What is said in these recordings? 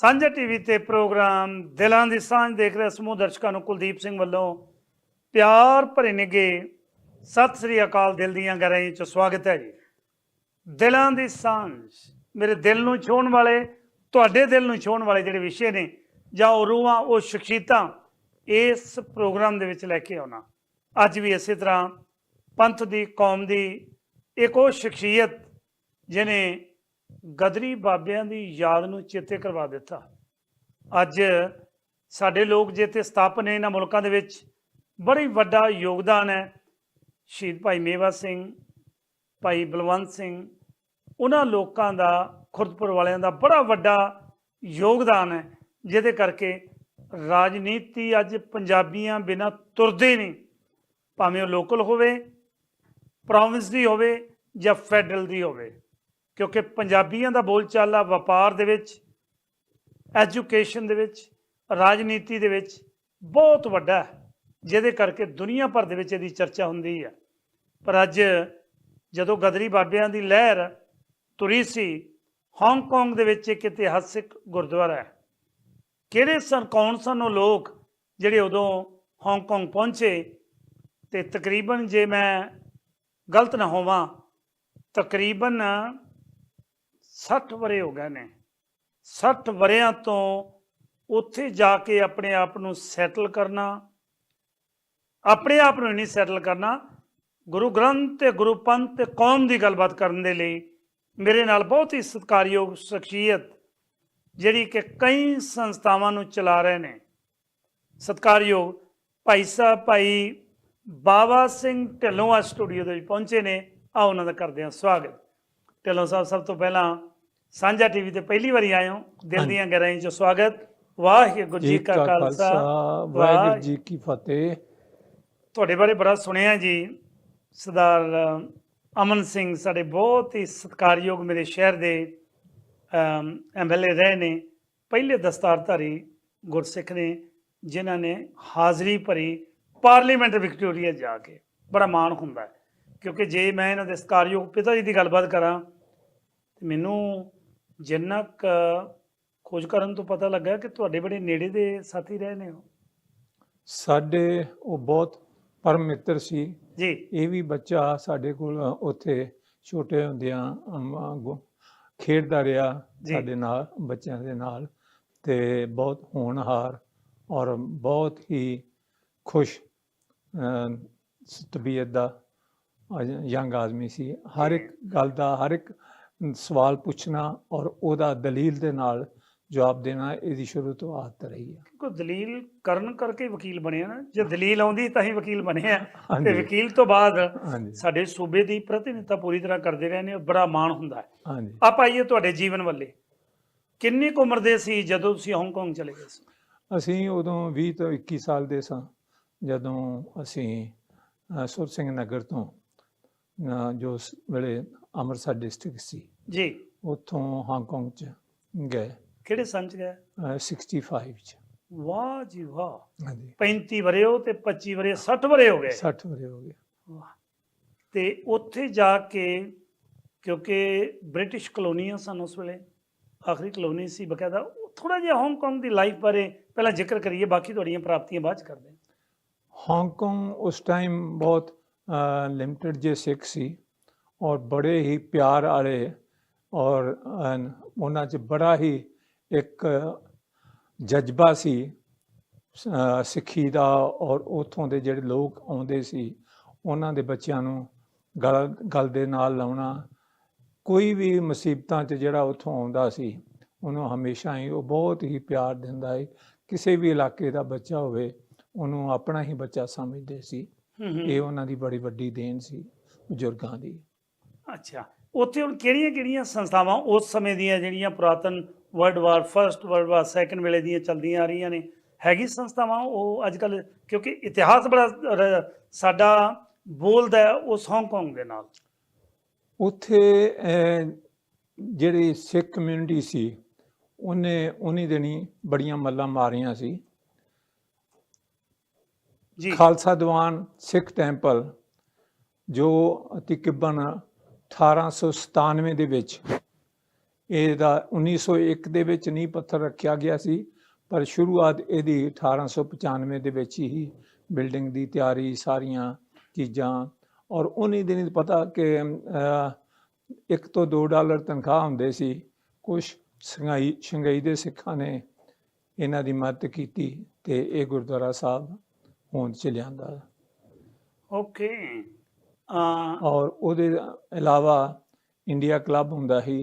ਸਾਂਝਾ ਟੀਵੀ ਤੇ ਪ੍ਰੋਗਰਾਮ ਦਿਲਾਂ ਦੀ ਸਾਂਝ ਦੇਖ ਰਹੇ ਸਮੂਹ ਦਰਸ਼ਕਾਂ ਨੂੰ ਕੁਲਦੀਪ ਸਿੰਘ ਵੱਲੋਂ ਪਿਆਰ ਭਰੇ ਨਿੱਘੇ ਸਤਿ ਸ੍ਰੀ ਅਕਾਲ ਦਿਲ ਦੀਆਂ ਗਹਿਰਾਈਆਂ ਚ ਸਵਾਗਤ ਹੈ ਜੀ। ਦਿਲਾਂ ਦੀ ਸਾਂਝ ਮੇਰੇ ਦਿਲ ਨੂੰ ਛੂਹਣ ਵਾਲੇ, ਤੁਹਾਡੇ ਦਿਲ ਨੂੰ ਛੂਹਣ ਵਾਲੇ ਜਿਹੜੇ ਵਿਸ਼ੇ ਨੇ, ਜਾਂ ਉਹ ਰੂਹਾਂ, ਉਹ ਸ਼ਖਸੀਅਤਾਂ, ਇਸ ਪ੍ਰੋਗਰਾਮ ਦੇ ਵਿੱਚ ਲੈ ਕੇ ਆਉਣਾ। ਅੱਜ ਵੀ ਇਸੇ ਤਰ੍ਹਾਂ ਪੰਥ ਦੀ, ਕੌਮ ਦੀ ਇੱਕ ਉਹ ਸ਼ਖਸੀਅਤ ਜਿਨੇ ਗਦਰੀ ਬਾਬਿਆਂ ਦੀ ਯਾਦ ਨੂੰ ਚੇਤੇ ਕਰਵਾ ਦਿੱਤਾ। ਅੱਜ ਸਾਡੇ ਲੋਕ ਜੇ ਤੇ ਸਥਾਪਨ ਨੇ ਇਹਨਾਂ ਮੁਲਕਾਂ ਦੇ ਵਿੱਚ, ਬੜੀ ਵੱਡਾ ਯੋਗਦਾਨ ਹੈ। ਸ਼ਹੀਦ ਭਾਈ ਮੇਵਾ ਸਿੰਘ, ਭਾਈ ਬਲਵੰਤ ਸਿੰਘ, ਉਹਨਾਂ ਲੋਕਾਂ ਦਾ, ਖੁਰਦਪੁਰ ਵਾਲਿਆਂ ਦਾ ਬੜਾ ਵੱਡਾ ਯੋਗਦਾਨ ਹੈ, ਜਿਹਦੇ ਕਰਕੇ ਰਾਜਨੀਤੀ ਅੱਜ ਪੰਜਾਬੀਆਂ ਬਿਨਾਂ ਤੁਰਦੇ ਨਹੀਂ। ਭਾਵੇਂ ਉਹ ਲੋਕਲ ਹੋਵੇ ਪ੍ਰੋਵਿੰਸ ਦੀ ਹੋਵੇ ਜਾਂ ਫੈਡਰਲ ਦੀ ਹੋਵੇ। ਕਿਉਂਕਿ ਪੰਜਾਬੀਆਂ ਦਾ ਬੋਲਚਾਲਾ ਵਪਾਰ ਦੇ ਵਿੱਚ ਐਜੂਕੇਸ਼ਨ ਦੇ ਵਿੱਚ, ਰਾਜਨੀਤੀ ਦੇ ਵਿੱਚ ਬਹੁਤ ਵੱਡਾ ਹੈ, ਜਿਹਦੇ ਕਰਕੇ ਦੁਨੀਆ ਭਰ ਦੇ ਵਿੱਚ ਇਹਦੀ ਚਰਚਾ ਹੁੰਦੀ ਹੈ ਪਰ ਅੱਜ ਜਦੋਂ ਗਦਰੀ ਬਾਬਿਆਂ ਦੀ ਲਹਿਰ ਤੁਰੀ ਸੀ ਹਾਂਗਕਾਂਗ ਦੇ ਵਿੱਚ ਇੱਕ ਇਤਿਹਾਸਿਕ ਗੁਰਦੁਆਰਾ ਹੈ। ਕਿਹੜੇ ਸਨ, ਕੌਣ ਸਨ ਉਹ ਲੋਕ ਜਿਹੜੇ ਉਦੋਂ ਹਾਂਗਕਾਂਗ ਪਹੁੰਚੇ? ਤੇ ਤਕਰੀਬਨ ਜੇ ਮੈਂ ਗਲਤ ਨਾ ਹੋਵਾਂ, ਤਕਰੀਬਨ 60 ਵਰੇ ਹੋ ਗਏ ਨੇ। 60 ਵਰਿਆਂ ਤੋਂ ਉੱਥੇ ਜਾ ਕੇ ਆਪਣੇ ਆਪ ਨੂੰ ਸੈਟਲ ਕਰਨਾ, ਆਪਣੇ ਆਪ ਨੂੰ ਨਹੀਂ ਸੈਟਲ ਕਰਨਾ, ਗੁਰੂ ਗ੍ਰੰਥ ਤੇ ਗੁਰੂ ਪੰਥ ਤੇ ਕੌਮ ਦੀ ਗੱਲਬਾਤ ਕਰਨ ਦੇ ਲਈ ਮੇਰੇ ਨਾਲ ਬਹੁਤ ਹੀ ਸਤਿਕਾਰਯੋਗ ਸ਼ਖਸੀਅਤ, ਜਿਹੜੀ ਕਿ ਕਈ ਸੰਸਥਾਵਾਂ ਨੂੰ ਚਲਾ ਰਹੇ ਨੇ। ਸਤਿਕਾਰਯੋਗ ਭਾਈ ਸਾਹਿਬ, ਭਾਈ ਬਾਬਾ ਸਿੰਘ ਢਿੱਲੋਂ ਆ ਸਟੂਡੀਓ ਦੇ ਵਿੱਚ ਪਹੁੰਚੇ ਨੇ। ਆ ਉਹਨਾਂ ਦਾ ਕਰਦੇ ਹਾਂ ਸਵਾਗਤ। ਢਿੱਲੋਂ ਸਾਹਿਬ ਸਭ ਤੋਂ ਪਹਿਲਾਂ ਸਾਂਝਾ ਟੀਵੀ ਤੇ ਪਹਿਲੀ ਵਾਰੀ ਆਏ ਹੋ। ਦਿਲ ਦੀਆਂ ਗਹਿਰਾਈਆਂ 'ਚ ਸਵਾਗਤ। ਵਾਹਿਗੁਰੂ ਜੀ ਕਾ ਖਾਲਸਾ। ਵਾਹਿਗੁਰੂ ਜੀ ਕੀ ਫਤਿਹ। ਤੁਹਾਡੇ ਬਾਰੇ ਬੜਾ ਸੁਣਿਆ ਜੀ। ਸਰਦਾਰ ਅਮਨ ਸਿੰਘ ਸਾਡੇ ਬਹੁਤ ਹੀ ਸਤਿਕਾਰਯੋਗ ਮੇਰੇ ਸ਼ਹਿਰ ਦੇ ਐਮਐਲਏ ਰਹੇ ਨੇ। ਪਹਿਲੇ ਦਸਤਾਰਧਾਰੀ ਗੁਰਸਿੱਖ ਨੇ ਜਿਨ੍ਹਾਂ ਨੇ ਹਾਜ਼ਰੀ ਭਰੀ ਪਾਰਲੀਮੈਂਟ ਵਿਕਟੋਰੀਆ ਜਾ ਕੇ। ਬੜਾ ਮਾਣ ਹੁੰਦਾ ਹੈ। ਕਿਉਂਕਿ ਜੇ ਮੈਂ ਇਹਨਾਂ ਦੇ ਸਤਿਕਾਰਯੋਗ ਪਿਤਾ ਜੀ ਦੀ ਗੱਲਬਾਤ ਕਰਾਂ ਤੇ ਮੈਨੂੰ ਜਿੰਨਾ ਖੋਜ ਕਰਨ ਤੋਂ ਪਤਾ ਲੱਗਾ ਕਿ ਤੁਹਾਡੇ ਬੜੇ ਨੇੜੇ ਦੇ ਸਾਥੀ ਰਹੇ ਨੇ ਉਹ। ਸਾਡੇ ਉਹ ਬਹੁਤ ਪਰਮ ਮਿੱਤਰ ਸੀ। ਜੀ। ਇਹ ਵੀ ਬੱਚਾ ਸਾਡੇ ਕੋਲ ਉੱਥੇ ਛੋਟੇ ਹੁੰਦਿਆਂ ਖੇਡਦਾ ਰਿਹਾ। ਸਾਡੇ ਨਾਲ ਬੱਚਿਆਂ ਦੇ ਨਾਲ ਤੇ ਬਹੁਤ ਹੋਣਹਾਰ ਔਰ ਬਹੁਤ ਹੀ ਖੁਸ਼ ਤਬੀਅਤ ਦਾ ਯੰਗ ਆਦਮੀ ਸੀ। ਹਰ ਇੱਕ ਗੱਲ ਦਾ ਹਰ ਇੱਕ ਸਵਾਲ ਪੁੱਛਣਾ ਔਰ ਉਹਦਾ ਦਲੀਲ ਦੇ ਨਾਲ ਜਵਾਬ ਦੇਣਾ ਇਹਦੀ ਸ਼ੁਰੂ ਤੋਂ ਆਦਤ ਰਹੀ ਹੈ। ਕੋਈ ਦਲੀਲ ਕਰਨ ਕਰਕੇ ਵਕੀਲ ਬਣਿਆ ਨਾ। ਜੇ ਦਲੀਲ ਆਉਂਦੀ ਤਾਂ ਹੀ ਵਕੀਲ ਬਣਿਆ ਤੇ ਵਕੀਲ ਤੋਂ ਬਾਅਦ ਸਾਡੇ ਸੂਬੇ ਦੀ ਪ੍ਰਤੀਨਿਧਤਾ ਪੂਰੀ ਤਰ੍ਹਾਂ ਕਰਦੇ ਰਹੇ ਨੇ ਬੜਾ ਮਾਣ ਹੁੰਦਾ ਹੈ। ਆਪ ਆਈਏ ਤੁਹਾਡੇ ਜੀਵਨ ਵੱਲੇ। ਕਿੰਨੀ ਕੁ ਉਮਰ ਦੇ ਸੀ ਜਦੋਂ ਤੁਸੀਂ ਹਾਂਗਕਾਂਗ ਚਲੇ ਗਏ ਸੀ? ਅਸੀਂ ਉਦੋਂ 20 ਤੋਂ 21 ਸਾਲ ਦੇ ਸਾਂ ਜਦੋਂ ਅਸੀਂ ਸੁਰ ਸਿੰਘ ਨਗਰ ਤੋਂ ਜੋ ਵੇਲੇ ਅੰਮ੍ਰਿਤਸਰ ਡਿਸਟ੍ਰਿਕਟ ਸੀ। ਜੀ। ਉੱਥੋਂ ਹਾਂਗਕਾਂਗ ਚ ਗਏ। ਕਿਹੜੇ ਸੰਚ ਗਏ? ਅ, 65 ਚ। ਵਾਹ ਜੀ ਵਾਹ। ਹਾਂਜੀ। 35 ਵਰੇ ਹੋ ਤੇ 25 ਵਰੇ 60 ਵਰੇ ਹੋ ਗਏ। 60 ਵਰੇ ਹੋ ਗਏ। ਵਾਹ। ਤੇ ਉੱਥੇ ਜਾ ਕੇ ਕਿਉਂਕਿ ਬ੍ਰਿਟਿਸ਼ ਕਲੋਨੀਆਂ ਸਨ ਉਸ ਵੇਲੇ ਆਖਰੀ ਕਲੋਨੀ ਸੀ ਬਕਾਇਦਾ ਥੋੜਾ ਜਿਹਾ ਹਾਂਗਕਾਂਗ ਦੀ ਲਾਈਫ ਬਾਰੇ ਪਹਿਲਾਂ ਜ਼ਿਕਰ ਕਰੀਏ ਬਾਕੀ ਤੁਹਾਡੀਆਂ ਪ੍ਰਾਪਤੀਆਂ ਬਾਅਦ ਚ ਕਰਦੇ ਹਾਂ। ਹਾਂਗਕਾਂਗ ਉਸ ਟਾਈਮ ਬਹੁਤ ਲਿਮਟਿਡ ਜੇ ਸਿੱਖ ਸੀ। ਔਰ ਬੜੇ ਹੀ ਪਿਆਰ ਵਾਲੇ ਔਰ ਉਹਨਾਂ 'ਚ ਬੜਾ ਹੀ ਇੱਕ ਜਜ਼ਬਾ ਸੀ ਸਿੱਖੀ ਦਾ ਔਰ ਉਥੋਂ ਦੇ ਜਿਹੜੇ ਲੋਕ ਆਉਂਦੇ ਸੀ ਉਹਨਾਂ ਦੇ ਬੱਚਿਆਂ ਨੂੰ ਗਲ ਗਲ ਦੇ ਨਾਲ ਲਾਉਣਾ ਕੋਈ ਵੀ ਮੁਸੀਬਤਾਂ 'ਚ ਜਿਹੜਾ ਉਥੋਂ ਆਉਂਦਾ ਸੀ ਉਹਨੂੰ ਹਮੇਸ਼ਾ ਹੀ ਉਹ ਬਹੁਤ ਹੀ ਪਿਆਰ ਦਿੰਦਾ ਹੈ ਕਿਸੇ ਵੀ ਇਲਾਕੇ ਦਾ ਬੱਚਾ ਹੋਵੇ ਉਹਨੂੰ ਆਪਣਾ ਹੀ ਬੱਚਾ ਸਮਝਦੇ ਸੀ। ਇਹ ਉਹਨਾਂ ਦੀ ਬੜੀ ਵੱਡੀ ਦੇਣ ਸੀ ਬਜ਼ੁਰਗਾਂ ਦੀ। ਅੱਛਾ ਉੱਥੇ ਹੁਣ ਕਿਹੜੀਆਂ ਕਿਹੜੀਆਂ ਸੰਸਥਾਵਾਂ ਉਸ ਸਮੇਂ ਦੀਆਂ ਜਿਹੜੀਆਂ ਪੁਰਾਤਨ world war first world war second ਵੇਲੇ ਦੀਆਂ ਚੱਲਦੀਆਂ ਆ ਰਹੀਆਂ ਨੇ? ਹੈਗੀ ਸੰਸਥਾਵਾਂ ਉਹ ਅੱਜ ਕੱਲ ਕਿਉਂਕਿ ਇਤਿਹਾਸ ਬੜਾ ਸਾਡਾ ਬੋਲਦਾ ਹੈ ਉਸ ਹਾਂਗਕਾਂਗ ਦੇ ਨਾਲ। ਉੱਥੇ ਜਿਹੜੀ ਸਿੱਖ ਕਮਿਊਨਿਟੀ ਸੀ ਉਹਨੇ ਉਨੀ ਦਿਨੀ ਬੜੀਆਂ ਮੱਲਾਂ ਮਾਰੀਆਂ ਸੀ। ਜੀ। ਖਾਲਸਾ ਦੀਵਾਨ ਸਿੱਖ ਟੈਂਪਲ ਜੋ ਤਕਰੀਬਨ 1897 ਦੇ ਵਿੱਚ। ਇਹਦਾ 1901 ਦੇ ਵਿੱਚ ਨੀਂਹ ਪੱਥਰ ਰੱਖਿਆ ਗਿਆ ਸੀ, ਪਰ ਸ਼ੁਰੂਆਤ ਇਹਦੀ 1895 ਦੇ ਵਿੱਚ ਹੀ ਬਿਲਡਿੰਗ ਦੀ ਤਿਆਰੀ, ਸਾਰੀਆਂ ਚੀਜ਼ਾਂ ਔਰ ਉਹਨੇ ਦਿਨ ਪਤਾ ਕਿ ਇੱਕ ਤੋਂ 2 ਡਾਲਰ ਤਨਖਾਹ ਹੁੰਦੇ ਸੀ। ਕੁਝ ਸੰਘਾਈ, ਸ਼ੰਘਾਈ ਦੇ ਸਿੱਖਾਂ ਨੇ ਇਹਨਾਂ ਦੀ ਮਦਦ ਕੀਤੀ ਤੇ ਇਹ ਗੁਰਦੁਆਰਾ ਸਾਹਿਬ ਹੋਂਦ ਚ ਲਿਆਂਦਾ। ਓਕੇ ਔਰ ਉਹਦੇ ਇਲਾਵਾ ਇੰਡੀਆ ਕਲੱਬ ਹੁੰਦਾ ਸੀ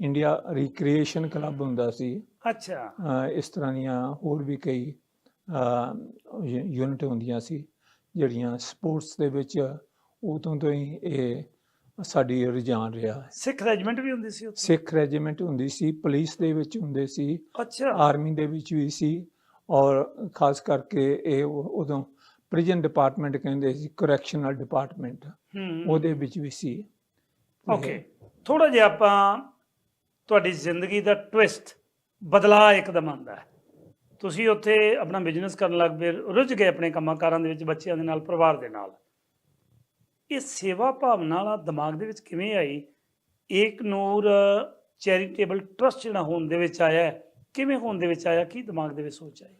ਇੰਡੀਆ ਰੀਕ੍ਰੀਏਸ਼ਨ ਕਲੱਬ ਹੁੰਦਾ ਸੀ। ਅੱਛਾ। ਇਸ ਤਰ੍ਹਾਂ ਦੀਆਂ ਹੋਰ ਵੀ ਕਈ ਯੂਨਿਟ ਹੁੰਦੀਆਂ ਸੀ ਜਿਹੜੀਆਂ ਸਪੋਰਟਸ ਦੇ ਵਿੱਚ ਉਦੋਂ ਤੋਂ ਹੀ ਇਹ ਸਾਡੀ ਰੁਝਾਨ ਰਿਹਾ ਸਿੱਖ ਰੈਜੀਮੈਂਟ ਵੀ ਹੁੰਦੀ ਸੀ ਉੱਥੇ? ਸਿੱਖ ਰੈਜੀਮੈਂਟ ਹੁੰਦੀ ਸੀ ਪੁਲਿਸ ਦੇ ਵਿੱਚ ਹੁੰਦੇ ਸੀ ਅੱਛਾ। ਆਰਮੀ ਦੇ ਵਿੱਚ ਵੀ ਸੀ ਔਰ ਖਾਸ ਕਰਕੇ ਇਹ ਉਦੋਂ ਪ੍ਰਿਜ਼ਨ ਡਿਪਾਰਟਮੈਂਟ ਕਹਿੰਦੇ ਸੀ ਕਰੈਕਸ਼ਨਲ ਡਿਪਾਰਟਮੈਂਟ ਉਹਦੇ ਵਿੱਚ ਵੀ ਸੀ। ਓਕੇ ਥੋੜਾ ਜਿਹਾ ਆਪਾਂ ਤੁਹਾਡੀ ਜ਼ਿੰਦਗੀ ਦਾ ਟਵਿਸਟ ਬਦਲਾ ਇੱਕਦਮ ਆਉਂਦਾ ਹੈ। ਤੁਸੀਂ ਉੱਥੇ ਆਪਣਾ ਬਿਜ਼ਨਸ ਕਰਨ ਲੱਗ ਪਏ ਰੁੱਝ ਗਏ ਆਪਣੇ ਕੰਮਾਂ ਕਾਰਾਂ ਦੇ ਵਿੱਚ ਬੱਚਿਆਂ ਦੇ ਨਾਲ ਪਰਿਵਾਰ ਦੇ ਨਾਲ। ਇਹ ਸੇਵਾ ਭਾਵਨਾ ਵਾਲਾ ਦਿਮਾਗ ਦੇ ਵਿੱਚ ਕਿਵੇਂ ਆਈ? ਏਕ ਨੂਰ ਚੈਰੀਟੇਬਲ ਟਰਸਟ ਜਿਹੜਾ ਹੋਣ ਦੇ ਵਿੱਚ ਆਇਆ ਕਿਵੇਂ ਹੋਣ ਦੇ ਵਿੱਚ ਆਇਆ? ਕੀ ਦਿਮਾਗ ਦੇ ਵਿੱਚ ਸੋਚ ਆਈ?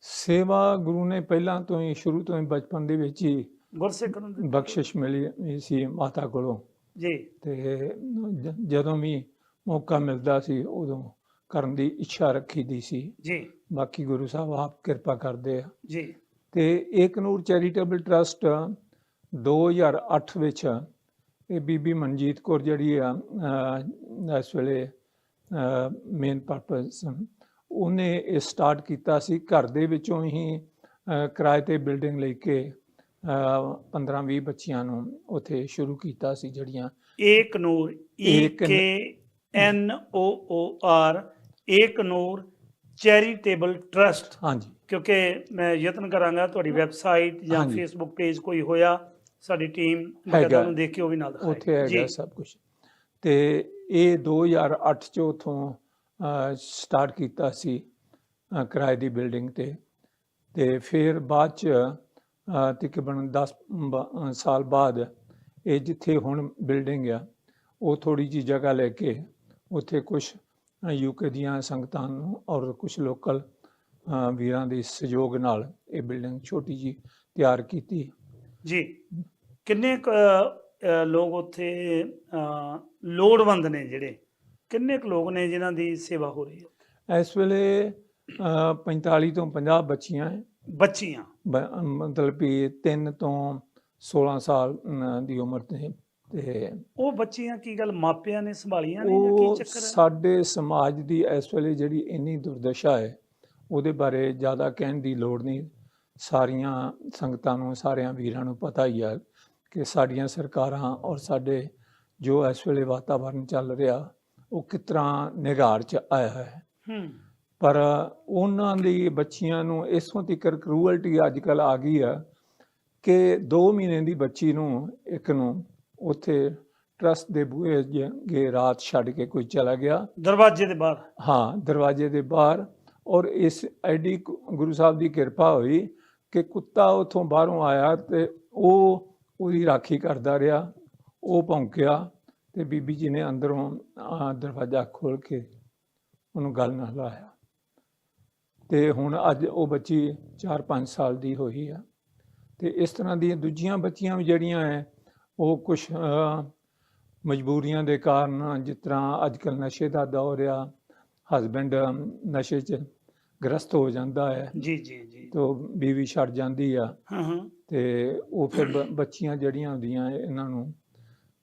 ਸੇਵਾ ਗੁਰੂ ਨੇ ਪਹਿਲਾਂ ਤੋਂ ਹੀ ਸ਼ੁਰੂ ਤੋਂ ਹੀ ਬਚਪਨ ਦੇ ਵਿੱਚ ਹੀ ਗੁਰਸਿੱਖ ਨੂੰ। ਬਖਸ਼ਿਸ਼ ਮਿਲੀ ਸੀ ਮਾਤਾ ਕੋਲੋਂ। ਜੀ। ਤੇ ਜਦੋਂ ਵੀ ਮੌਕਾ ਮਿਲਦਾ ਸੀ ਉਦੋਂ ਕਰਨ ਦੀ ਇੱਛਾ ਰੱਖੀ ਦੀ ਸੀ। ਜੀ। ਬਾਕੀ ਗੁਰੂ ਸਾਹਿਬ ਆਪ ਕਿਰਪਾ ਕਰਦੇ ਆ। ਜੀ। ਤੇ ਏਕ ਨੂਰ ਚੈਰੀਟੇਬਲ ਟਰਸਟ 2008 ਵਿੱਚ ਇਹ ਬੀਬੀ ਮਨਜੀਤ ਕੌਰ ਜਿਹੜੀ ਆ ਇਸ ਵੇਲੇ ਮੇਨ ਪਰਪਸ ਉਹਨੇ ਇਹ ਸਟਾਰਟ ਕੀਤਾ ਸੀ ਘਰ ਦੇ ਵਿੱਚੋਂ ਹੀ ਕਿਰਾਏ ਤੇ ਬਿਲਡਿੰਗ ਲੈ ਕੇ 15-20 ਬੱਚਿਆਂ ਨੂੰ ਉੱਥੇ ਸ਼ੁਰੂ ਕੀਤਾ ਸੀ ਜਿਹੜੀਆਂ ਏਕ ਨੂਰ ਈ ਕੇ ਐਨ ਓ ਓ ਆਰ ਏਕ ਨੂਰ ਚੈਰੀਟੇਬਲ ਟਰਸਟ। ਹਾਂਜੀ। ਕਿਉਂਕਿ ਮੈਂ ਯਤਨ ਕਰਾਂਗਾ ਤੁਹਾਡੀ ਵੈਬਸਾਈਟ ਜਾਂ। ਫੇਸਬੁੱਕ ਪੇਜ ਕੋਈ ਹੋਇਆ ਸਾਡੀ ਟੀਮ। ਬਕਾਇਦਾ ਨੂੰ ਦੇਖ ਕੇ ਉਹ ਵੀ ਨਾਲ ਦਿਖਾਏ ਉੱਥੇ ਹੈਗਾ ਸਭ ਕੁਝ ਤੇ ਇਹ 2008 ਚ ਉਥੋਂ ਸਟਾਰਟ ਕੀਤਾ ਸੀ ਕਿਰਾਏ ਦੀ ਬਿਲਡਿੰਗ ਤੇ। ਤੇ ਫਿਰ ਬਾਅਦ ਚ ਤਕਰੀਬਨ 10 ਬ- ਸਾਲ ਬਾਅਦ ਇਹ ਜਿੱਥੇ ਹੁਣ ਬਿਲਡਿੰਗ ਆ ਉਹ ਥੋੜੀ ਜੀ ਜਗ੍ਹਾ ਲੈ ਕੇ ਉੱਥੇ ਕੁਝ ਯੂਕੇ ਦੀਆਂ ਸੰਗਤਾਂ ਨੂੰ ਔਰ ਕੁਝ ਲੋਕਲ ਵੀਰਾਂ ਦੇ ਸਹਿਯੋਗ ਨਾਲ ਇਹ ਬਿਲਡਿੰਗ ਛੋਟੀ ਜੀ ਤਿਆਰ ਕੀਤੀ। ਜੀ ਕਿੰਨੇ ਕੁ, ਲੋਕ ਉੱਥੇ ਲੋੜਵੰਦ ਨੇ ਜਿਹੜੇ? ਕਿੰਨੇ ਕੁ ਲੋਕ ਨੇ ਜਿਨ੍ਹਾਂ ਦੀ ਸੇਵਾ ਹੋ ਰਹੀ ਹੈ? ਇਸ ਵੇਲੇ ਅ, 45 ਤੋਂ 50 ਬੱਚੀਆਂ ਹੈ। ਬੱਚੀਆਂ? ਮਤਲਬ ਵੀ 3 ਤੋਂ 16 ਸਾਲ ਦੀ ਉਮਰ ਦੇ ਤੇ ਉਹ ਬੱਚੀਆਂ ਕੀ ਗੱਲ ਮਾਪਿਆਂ ਨੇ ਸੰਭਾਲੀਆਂ ਨੇ ਜਾਂ ਕੀ ਚੱਕਰ ਹੈ? ਸਾਡੇ ਸਮਾਜ ਦੀ ਇਸ ਵੇਲੇ ਜਿਹੜੀ ਇੰਨੀ ਦੁਰਦਸ਼ਾ ਹੈ ਉਹਦੇ ਬਾਰੇ ਜ਼ਿਆਦਾ ਕਹਿਣ ਦੀ ਲੋੜ ਨਹੀਂ। ਸਾਰੀਆਂ ਸੰਗਤਾਂ ਨੂੰ ਸਾਰਿਆਂ ਵੀਰਾਂ ਨੂੰ ਪਤਾ ਹੀ ਆ ਕਿ ਸਾਡੀਆਂ ਸਰਕਾਰਾਂ ਔਰ ਸਾਡੇ ਜੋ ਇਸ ਵੇਲੇ ਵਾਤਾਵਰਨ ਚੱਲ ਰਿਹਾ ਉਹ ਕਿਸ ਤਰ੍ਹਾਂ ਨਿਗਾਰ 'ਚ ਆਇਆ ਹੈ। ਹੂੰ। ਪਰ ਉਹਨਾਂ ਦੀ ਬੱਚੀਆਂ ਨੂੰ ਇਸੋਂ ਤੀਕਰ ਕਰੂਅਲਟੀ ਅੱਜ ਕੱਲ ਆ ਗਈ ਆ ਕਿ 2 ਮਹੀਨੇ ਦੀ ਬੱਚੀ ਨੂੰ ਇੱਕ ਨੂੰ ਉੱਥੇ ਟਰਸਟ ਦੇ ਬੂਹੇ ਅੱਗੇ ਰਾਤ ਛੱਡ ਕੇ ਕੋਈ ਚਲਾ ਗਿਆ। ਦਰਵਾਜ਼ੇ ਦੇ ਬਾਹਰ। ਹਾਂ ਦਰਵਾਜ਼ੇ ਦੇ ਬਾਹਰ ਔਰ ਇਸ ਐਡੀ ਗੁਰੂ ਸਾਹਿਬ ਦੀ ਕਿਰਪਾ ਹੋਈ ਕਿ ਕੁੱਤਾ ਉਥੋਂ ਬਾਹਰੋਂ ਆਇਆ ਤੇ ਉਹ ਉਹਦੀ ਰਾਖੀ ਕਰਦਾ ਰਿਹਾ ਉਹ ਭੌਂਕਿਆ। ਤੇ ਬੀਬੀ ਜੀ ਨੇ ਅੰਦਰੋਂ ਆ, ਦਰਵਾਜ਼ਾ ਖੋਲ ਕੇ ਉਹਨੂੰ ਗੱਲ ਨਾਲ ਲਾਇਆ। ਤੇ ਹੁਣ ਅੱਜ ਉਹ ਬੱਚੀ 4-5 ਸਾਲ ਦੀ ਹੋਈ ਆ। ਤੇ ਇਸ ਤਰ੍ਹਾਂ ਦੀਆਂ ਦੂਜੀਆਂ ਬੱਚੀਆਂ ਵੀ ਜਿਹੜੀਆਂ ਹੈ ਉਹ ਕੁਝ ਮਜਬੂਰੀਆਂ ਦੇ ਕਾਰਨ ਜਿਸ ਤਰ੍ਹਾਂ ਅੱਜ ਕੱਲ ਨਸ਼ੇ ਦਾ ਦੌਰ ਆ ਹਸਬੈਂਡ ਨਸ਼ੇ 'ਚ ਗ੍ਰਸਤ ਹੋ ਜਾਂਦਾ ਹੈ ਜੀ ਜੀ ਜੀ। ਤੋ ਬੀਵੀ ਛੱਡ ਜਾਂਦੀ ਆ। ਹਾਂ ਹਾਂ। ਤੇ ਉਹ ਫਿਰ ਬੱਚੀਆਂ ਜਿਹੜੀਆਂ ਹੁੰਦੀਆਂ ਇਹਨਾਂ ਨੂੰ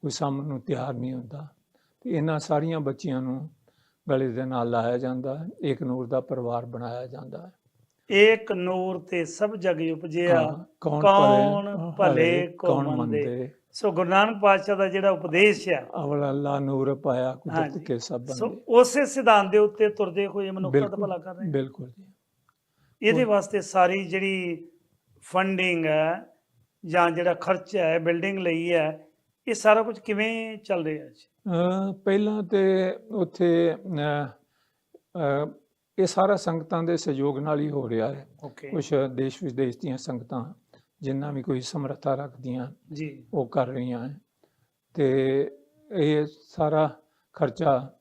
ਕੋਈ ਸਾਂਭਣ ਨੂੰ ਤਿਆਰ ਨਹੀਂ ਹੁੰਦਾ। ਤੇ ਇਹਨਾਂ ਸਾਰੀਆਂ ਬੱਚੀਆਂ ਨੂੰ ਗਲੇ ਦੇ ਨਾਲ ਲਾਇਆ ਜਾਂਦਾ ਹੈ। ਇੱਕ ਨੂਰ ਦਾ ਪਰਿਵਾਰ ਬਣਾਇਆ ਜਾਂਦਾ ਹੈ। ਏਕ ਨੂਰ ਤੇ ਸਭ ਜਗ ਉਪਜਿਆ। ਕੌਣ ਭਲੇ, ਕੌਣ ਮੰਦੇ? ਸੋ ਗੁਰੂ ਨਾਨਕ ਪਾਤਸ਼ਾਹ ਦਾ ਜਿਹੜਾ ਉਪਦੇਸ਼ ਆ ਅਵਲ ਅੱਲਾ ਨੂਰ ਪਾਇਆ ਕੁਦਰਤ। ਕੇ ਸਭ ਸੋ ਬੰਦੇ। ਉਸੇ ਸਿਧਾਂਤ ਦੇ ਉੱਤੇ ਤੁਰਦੇ ਹੋਏ ਮਨੁੱਖਤਾ ਦਾ ਭਲਾ ਕਰ ਰਹੇ। ਬਿਲਕੁਲ ਜੀ। ਇਹਦੇ ਵਾਸਤੇ ਸਾਰੀ ਜਿਹੜੀ ਫੰਡਿੰਗ ਹੈ ਜਾਂ ਜਿਹੜਾ ਖਰਚਾ ਹੈ ਬਿਲਡਿੰਗ ਲਈ ਹੈ ਇਹ ਸਾਰਾ ਕੁਝ ਕਿਵੇਂ ਚੱਲ ਰਿਹਾ ਹੈ ਪਹਿਲਾਂ ਤੇ ਉੱਥੇ ਇਹ ਸਾਰਾ ਸੰਗਤਾਂ ਦੇ ਸਹਿਯੋਗ ਨਾਲ ਹੀ ਹੋ ਰਿਹਾ ਹੈ। ਕੁਝ ਦੇਸ਼ ਵਿਦੇਸ਼ ਦੀਆਂ ਸੰਗਤਾਂ ਜਿਨ੍ਹਾਂ ਵੀ ਕੋਈ ਸਮਰੱਥਾ ਰੱਖਦੀਆਂ ਜੀ। ਉਹ ਕਰ ਰਹੀਆਂ ਹੈ। ਤੇ ਇਹ ਸਾਰਾ ਖਰਚਾ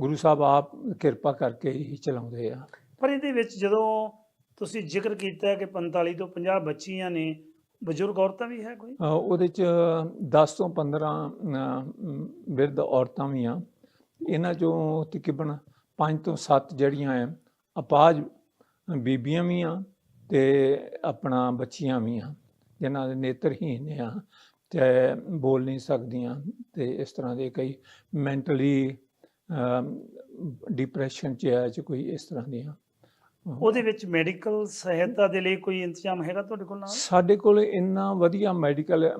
ਗੁਰੂ ਸਾਹਿਬ ਆਪ ਕਿਰਪਾ ਕਰਕੇ ਹੀ ਚਲਾਉਂਦੇ ਆ। ਪਰ ਇਹਦੇ ਵਿੱਚ ਜਦੋਂ ਤੁਸੀਂ ਜ਼ਿਕਰ ਕੀਤਾ ਕਿ 45 ਤੋਂ 50 ਬੱਚੀਆਂ ਨੇ ਬਜ਼ੁਰਗ ਔਰਤਾਂ ਵੀ ਹੈ ਕੋਈ? ਉਹਦੇ ਚ 10 ਤੋਂ 15 ਬਿਰਧ ਔਰਤਾਂ ਵੀ ਆ। ਇਹਨਾਂ ਚੋਂ ਤਕਰੀਬਨ 5 ਤੋਂ 7 ਜਿਹੜੀਆਂ ਆ ਅਪਾਜ ਬੀਬੀਆਂ ਵੀ ਆ ਤੇ ਆਪਣਾ ਬੱਚੀਆਂ ਵੀ ਆ, ਜਿਨ੍ਹਾਂ ਦੇ ਨੇਤਰਹੀਨ ਆ ਤੇ ਬੋਲ ਨਹੀਂ ਸਕਦੀਆਂ ਤੇ ਇਸ ਤਰ੍ਹਾਂ ਦੇ ਕਈ ਮੈਂਟਲੀ ਡਿਪਰੈਸ਼ਨ ਚ ਆ ਚ ਕੋਈ ਇਸ ਤਰ੍ਹਾਂ ਦੀਆਂ ਉਹਦੇ ਵਿੱਚ ਮੈਡੀਕਲ ਸਹਾਇਤਾ ਦੇ ਲਈ ਕੋਈ ਇੰਤਜ਼ਾਮ ਹੈਗਾ ਤੁਹਾਡੇ ਕੋਲ ਨਾਲ? ਸਾਡੇ ਕੋਲ ਇੰਨਾ ਵਧੀਆ ਮੈਡੀਕਲ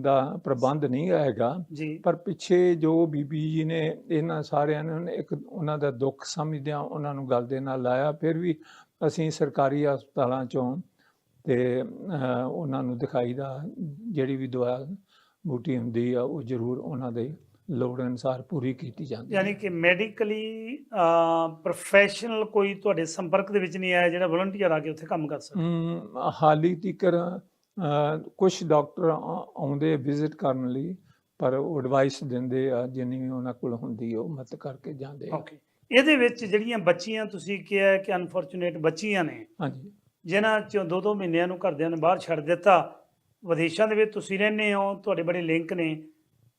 ਦਾ ਪ੍ਰਬੰਧ ਨਹੀਂ ਹੈਗਾ। ਪਰ ਪਿੱਛੇ ਜੋ ਬੀਬੀ ਜੀ ਨੇ ਇਹਨਾਂ ਸਾਰਿਆਂ ਨੇ ਇੱਕ ਉਹਨਾਂ ਦਾ ਦੁੱਖ ਸਮਝਦਿਆਂ ਉਹਨਾਂ ਨੂੰ ਗੱਲ ਦੇ ਨਾਲ ਲਾਇਆ ਫਿਰ ਵੀ ਅਸੀਂ ਸਰਕਾਰੀ ਹਸਪਤਾਲਾਂ ਚੋਂ ਤੇ ਉਹਨਾਂ ਨੂੰ ਦਿਖਾਈ ਦਾ ਜਿਹੜੀ ਵੀ ਦਵਾ ਬੂਟੀ ਹੁੰਦੀ ਆ ਉਹ ਜ਼ਰੂਰ ਉਹਨਾਂ ਦੇ ਲੋੜ ਅਨੁਸਾਰ ਪੂਰੀ ਕੀਤੀ ਜਾਂਦੀ ਹੈ। ਯਾਨੀ ਕਿ ਮੈਡੀਕਲੀ ਪ੍ਰੋਫੈਸ਼ਨਲ ਕੋਈ ਤੁਹਾਡੇ ਸੰਪਰਕ ਦੇ ਵਿੱਚ ਨਹੀਂ ਆਇਆ ਜਿਹੜਾ ਵਲੰਟੀਅਰ ਆ ਕੇ ਉੱਥੇ ਕੰਮ ਕਰ ਸਕੇ ਅਮ, ਹਾਲੀ ਤੀਕਰ ਕੁਝ ਡਾਕਟਰ ਆਉਂਦੇ ਵਿਜ਼ਿਟ ਕਰਨ ਲਈ ਪਰ ਉਹ ਐਡਵਾਈਸ ਦਿੰਦੇ ਆ ਜਿੰਨੀ ਉਹਨਾਂ ਕੋਲ ਹੁੰਦੀ ਉਹ ਮਤ ਕਰਕੇ ਜਾਂਦੇ ਆ। ਓਕੇ ਇਹਦੇ ਵਿੱਚ ਜਿਹੜੀਆਂ ਬੱਚੀਆਂ ਤੁਸੀਂ ਕਿਹਾ ਕਿ ਅਨਫੋਰਚੂਨੇਟ ਬੱਚੀਆਂ ਨੇ ਹਾਂਜੀ। ਜਿਨ੍ਹਾਂ ਚੋਂ ਦੋ ਦੋ ਮਹੀਨਿਆਂ ਨੂੰ ਘਰਦਿਆਂ ਨੇ ਬਾਹਰ ਛੱਡ ਦਿੱਤਾ ਵਿਦੇਸ਼ਾਂ ਦੇ ਵਿੱਚ ਤੁਸੀਂ ਰਹਿੰਦੇ ਹੋ ਤੁਹਾਡੇ ਬੜੇ ਲਿੰਕ ਨੇ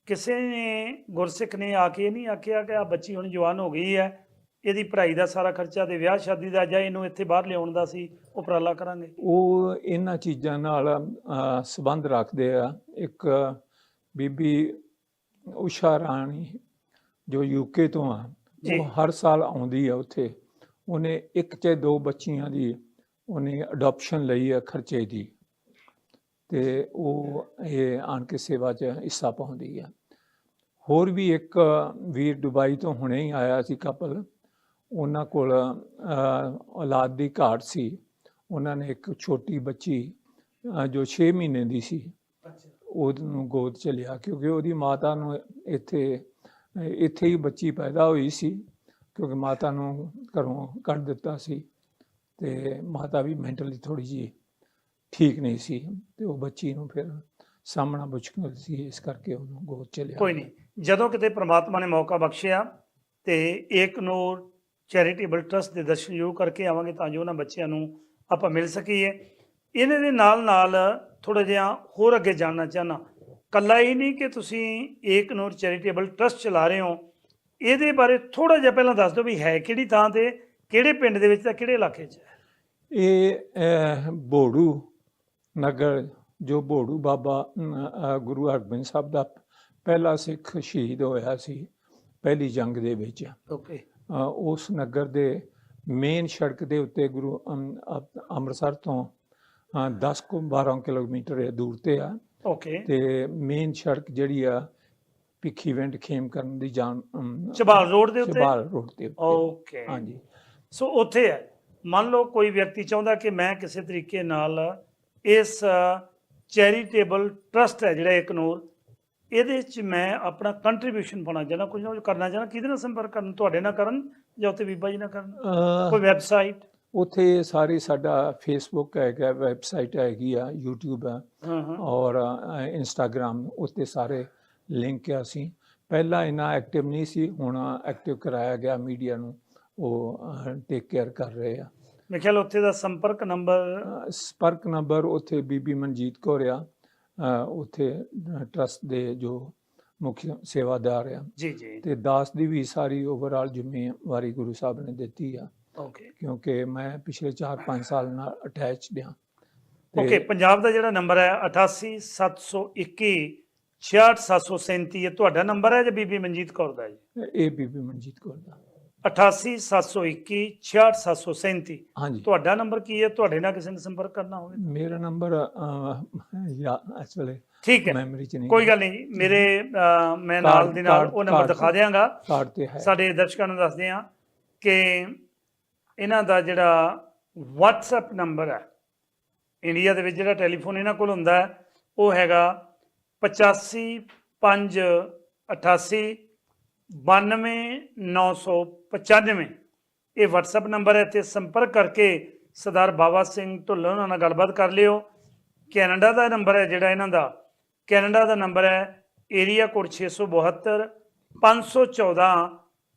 ਕਿਸੇ ਨੇ ਗੁਰਸਿੱਖ ਨੇ ਆ ਕੇ ਨਹੀਂ ਆਖਿਆ ਕਿ ਆ ਬੱਚੀ ਹੁਣ ਜਵਾਨ ਹੋ ਗਈ ਹੈ ਇਹਦੀ ਪੜ੍ਹਾਈ ਦਾ ਸਾਰਾ ਖਰਚਾ ਤੇ ਵਿਆਹ ਸ਼ਾਦੀ ਦਾ ਜਾਂ ਇਹਨੂੰ ਇੱਥੇ ਬਾਹਰ ਲਿਆਉਣ ਦਾ ਸੀ ਉਪਰਾਲਾ ਕਰਾਂਗੇ। ਉਹ ਇਹਨਾਂ ਚੀਜ਼ਾਂ ਨਾਲ ਸੰਬੰਧ ਰੱਖਦੇ ਆ। ਇੱਕ ਬੀਬੀ ਉਸ਼ਾ ਰਾਣੀ ਜੋ ਯੂਕੇ ਤੋਂ ਆ। ਉਹ ਹਰ ਸਾਲ ਆਉਂਦੀ ਆ ਉੱਥੇ। ਉਹਨੇ ਇੱਕ ਤੇ ਦੋ ਬੱਚੀਆਂ ਦੀ ਉਹਨੇ ਅਡਾਪਸ਼ਨ ਲਈ ਆ ਖਰਚੇ ਦੀ। ਤੇ ਉਹ, ਇਹ ਆਣ ਕੇ ਸੇਵਾ 'ਚ ਹਿੱਸਾ ਪਾਉਂਦੀ ਆ। ਹੋਰ ਵੀ ਇੱਕ ਵੀਰ ਦੁਬਈ ਤੋਂ ਹੁਣੇ ਹੀ ਆਇਆ ਸੀ ਕਪਲ। ਉਹਨਾਂ ਕੋਲ ਔਲਾਦ ਦੀ ਘਾਟ ਸੀ। ਉਹਨਾਂ ਨੇ ਇੱਕ ਛੋਟੀ ਬੱਚੀ ਜੋ 6 ਮਹੀਨੇ ਦੀ ਸੀ, ਉਹਨੂੰ ਗੋਦ ਚ ਲਿਆ ਕਿਉਂਕਿ ਉਹਦੀ ਮਾਤਾ ਨੂੰ ਇੱਥੇ ਇੱਥੇ ਹੀ ਬੱਚੀ ਪੈਦਾ ਹੋਈ ਸੀ ਕਿਉਂਕਿ ਮਾਤਾ ਨੂੰ ਘਰੋਂ ਕੱਢ ਦਿੱਤਾ ਸੀ। ਤੇ ਮਾਤਾ ਵੀ ਮੈਂਟਲੀ ਥੋੜੀ ਜੀ ਠੀਕ ਨਹੀਂ ਸੀ ਤੇ ਉਹ ਬੱਚੀ ਨੂੰ ਫਿਰ ਸਾਹਮਣਾ ਮੁਸ਼ਕਲ ਸੀ ਇਸ ਕਰਕੇ ਉਹਨੂੰ ਗੋਦ ਚ ਲਿਆ। ਕੋਈ ਨਹੀਂ ਜਦੋਂ ਕਿਤੇ ਪ੍ਰਮਾਤਮਾ ਨੇ ਮੌਕਾ ਬਖਸ਼ਿਆ ਤੇ ਏਕ ਨੂਰ ਚੈਰੀਟੇਬਲ ਟਰਸਟ ਦੇ ਦਰਸ਼ਨ ਜ਼ਰੂਰ ਕਰਕੇ ਆਵਾਂਗੇ ਤਾਂ ਜੋ ਉਹਨਾਂ ਬੱਚਿਆਂ ਨੂੰ ਆਪਾਂ ਮਿਲ ਸਕੀਏ। ਇਹਨਾਂ ਦੇ ਨਾਲ ਨਾਲ ਥੋੜਾ ਜਿਹਾ ਹੋਰ ਅੱਗੇ ਜਾਣਨਾ ਚਾਹਨਾ ਕੱਲਾ ਹੀ ਨਹੀਂ ਕਿ ਤੁਸੀਂ ਏਕ ਨੂਰ ਚੈਰੀਟੇਬਲ ਟਰਸਟ ਚਲਾ ਰਹੇ ਹੋ ਇਹਦੇ ਬਾਰੇ ਥੋੜਾ ਜਿਹਾ ਪਹਿਲਾਂ ਦੱਸ ਦਿਓ ਵੀ ਹੈ ਕਿਹੜੀ ਥਾਂ ਤੇ ਕਿਹੜੇ ਪਿੰਡ ਦੇ ਵਿੱਚ ਤੇ ਕਿਹੜੇ ਇਲਾਕੇ 'ਚ ਇਹ ਬੋੜੂ ਨਗਰ ਜੋ ਬੋੜੂ ਬਾਬਾ ਗੁਰੂ ਹਰਗੋਬਿੰਦ ਸਾਹਿਬ ਦਾ ਪਹਿਲਾ ਸਿੱਖ ਸ਼ਹੀਦ ਹੋਇਆ ਸੀ ਪਹਿਲੀ ਜੰਗ ਦੇ ਵਿੱਚ। ਓਕੇ ਉਸ ਨਗਰ ਦੇ ਮੇਨ ਸੜਕ ਦੇ ਉੱਤੇ ਗੁਰੂ ਅੰਮ੍ਰਿਤਸਰ ਤੋਂ ਅਹ, 10 ਕੁ 12 ਕਿਲੋਮੀਟਰ ਦੂਰ ਤੇ ਆ। ਓਕੇ ਤੇ ਮੇਨ ਸੜਕ ਜਿਹੜੀ ਆ ਭਿੱਖੀ ਵੰਡ ਖੇਮ ਕਰਨ ਦੀ ਅਮ, ਚਬਾਲ ਰੋਡ ਦੇ ਉੱਤੇ? ਚਬਾਲ ਰੋਡ ਤੇ ਉੱਤੇ। ਓਕੇ ਹਾਂਜੀ। ਸੋ ਉੱਥੇ ਹੈ। ਮੰਨ ਲਓ ਕੋਈ ਵਿਅਕਤੀ ਚਾਹੁੰਦਾ ਕਿ ਮੈਂ ਕਿਸੇ ਤਰੀਕੇ ਨਾਲ ਇਸ ਚੈਰੀਟੇਬਲ ਟਰਸਟ ਹੈ ਜਿਹੜਾ ਇਕਨੂਰ ਇਹਦੇ 'ਚ ਮੈਂ ਆਪਣਾ ਕੰਟਰੀਬਿਊਸ਼ਨ ਪਾਉਣਾ ਚਾਹੁੰਦਾ ਕੁਝ ਨਾ ਕੁਝ ਕਰਨਾ ਚਾਹੁੰਦਾ ਕਿਹਦੇ ਨਾਲ ਸੰਪਰਕ ਕਰਨ ਤੁਹਾਡੇ ਨਾਲ ਕਰਨ ਜਾਂ ਉੱਥੇ ਬੀਬਾ ਜੀ ਨਾਲ ਕਰਨ? ਕੋਈ ਵੈਬਸਾਈਟ ਉੱਥੇ ਸਾਰੇ ਸਾਡਾ ਫੇਸਬੁੱਕ ਹੈਗਾ ਵੈਬਸਾਈਟ ਹੈਗੀ ਆ YouTube ਆ ਔਰ ਇੰਸਟਾਗ੍ਰam ਉੱਤੇ ਸਾਰੇ ਲਿੰਕ ਆ ਅਸੀਂ। ਪਹਿਲਾਂ ਇੰਨਾ ਐਕਟਿਵ ਨਹੀਂ ਸੀ ਹੁਣ ਐਕਟਿਵ ਕਰਾਇਆ ਗਿਆ ਮੀਡੀਆ ਨੂੰ ਉਹ ਟੇਕ ਕੇਅਰ ਕਰ ਰਹੇ ਆ। ਮੇਰੇ ਖਿਆਲ ਉੱਥੇ ਦਾ ਸੰਪਰਕ ਨੰਬਰ ਸੰਪਰਕ ਨੰਬਰ ਉੱਥੇ ਬੀਬੀ ਮਨਜੀਤ ਕੌਰ ਆ ਉੱਥੇ ਟਰਸਟ ਦੇ ਜੋ ਮੁੱਖ ਸੇਵਾਦਾਰ ਆ। ਜੀ ਜੀ। ਤੇ ਦਾਸ ਦੀ ਵੀ ਸਾਰੀ ਓਵਰਆਲ ਜ਼ਿੰਮੇਵਾਰੀ ਗੁਰੂ ਸਾਹਿਬ ਨੇ ਦਿੱਤੀ ਆ। ਓਕੇ ਕਿਉਂਕਿ ਮੈਂ ਪਿਛਲੇ 4-5 ਸਾਲ ਨਾਲ ਅਟੈਚਡ ਆ। ਓਕੇ ਪੰਜਾਬ ਦਾ ਜਿਹੜਾ ਨੰਬਰ ਹੈ 88721 66737 ਇਹ ਤੁਹਾਡਾ ਨੰਬਰ ਹੈ ਜਾਂ ਬੀਬੀ ਮਨਜੀਤ ਕੌਰ ਦਾ ਜੀ? ਇਹ ਬੀਬੀ ਮਨਜੀਤ ਕੌਰ ਦਾ। 88721 66737 ਹਾਂਜੀ। ਤੁਹਾਡਾ ਨੰਬਰ ਕੀ ਹੈ? ਤੁਹਾਡੇ ਨਾਲ ਕਿਸੇ ਨੇ ਸੰਪਰਕ ਕਰਨਾ ਹੋਵੇ ਮੇਰਾ ਨੰਬਰ ਯਾ ਇਸ ਵੇਲੇ ਠੀਕ ਹੈ। ਮੈਮਰੀ ਚ ਨਹੀਂ ਕੋਈ ਗੱਲ ਨਹੀਂ ਜੀ। ਮੇਰੇ ਅਹ, ਮੈਂ ਨਾਲ ਦੀ ਨਾਲ ਉਹ ਨੰਬਰ ਦਿਖਾ ਦਿਆਂਗਾ। ਕਾਰਡ ਤੇ ਹੈ। ਸਾਡੇ ਦਰਸ਼ਕਾਂ ਨੂੰ ਦੱਸਦੇ ਹਾਂ ਕਿ ਇਹਨਾਂ ਦਾ ਜਿਹੜਾ WhatsApp ਨੰਬਰ ਹੈ ਇੰਡੀਆ ਦੇ ਵਿੱਚ ਜਿਹੜਾ ਟੈਲੀਫੋਨ ਇਹਨਾਂ ਕੋਲ ਹੁੰਦਾ ਹੈ ਉਹ ਹੈਗਾ 8558 92995 ਇਹ WhatsApp ਨੰਬਰ ਹੈ ਤੇ ਸੰਪਰਕ ਕਰਕੇ ਸਰਦਾਰ ਬਾਬਾ ਸਿੰਘ ਢੁੱਲੋ ਉਹਨਾਂ ਨਾਲ ਗੱਲਬਾਤ ਕਰ ਲਿਓ। ਕੈਨੇਡਾ ਦਾ ਨੰਬਰ ਹੈ ਜਿਹੜਾ ਇਹਨਾਂ ਦਾ। ਕੈਨੇਡਾ ਦਾ ਨੰਬਰ ਹੈ ਏਰੀਆ ਕੋਡ 672 514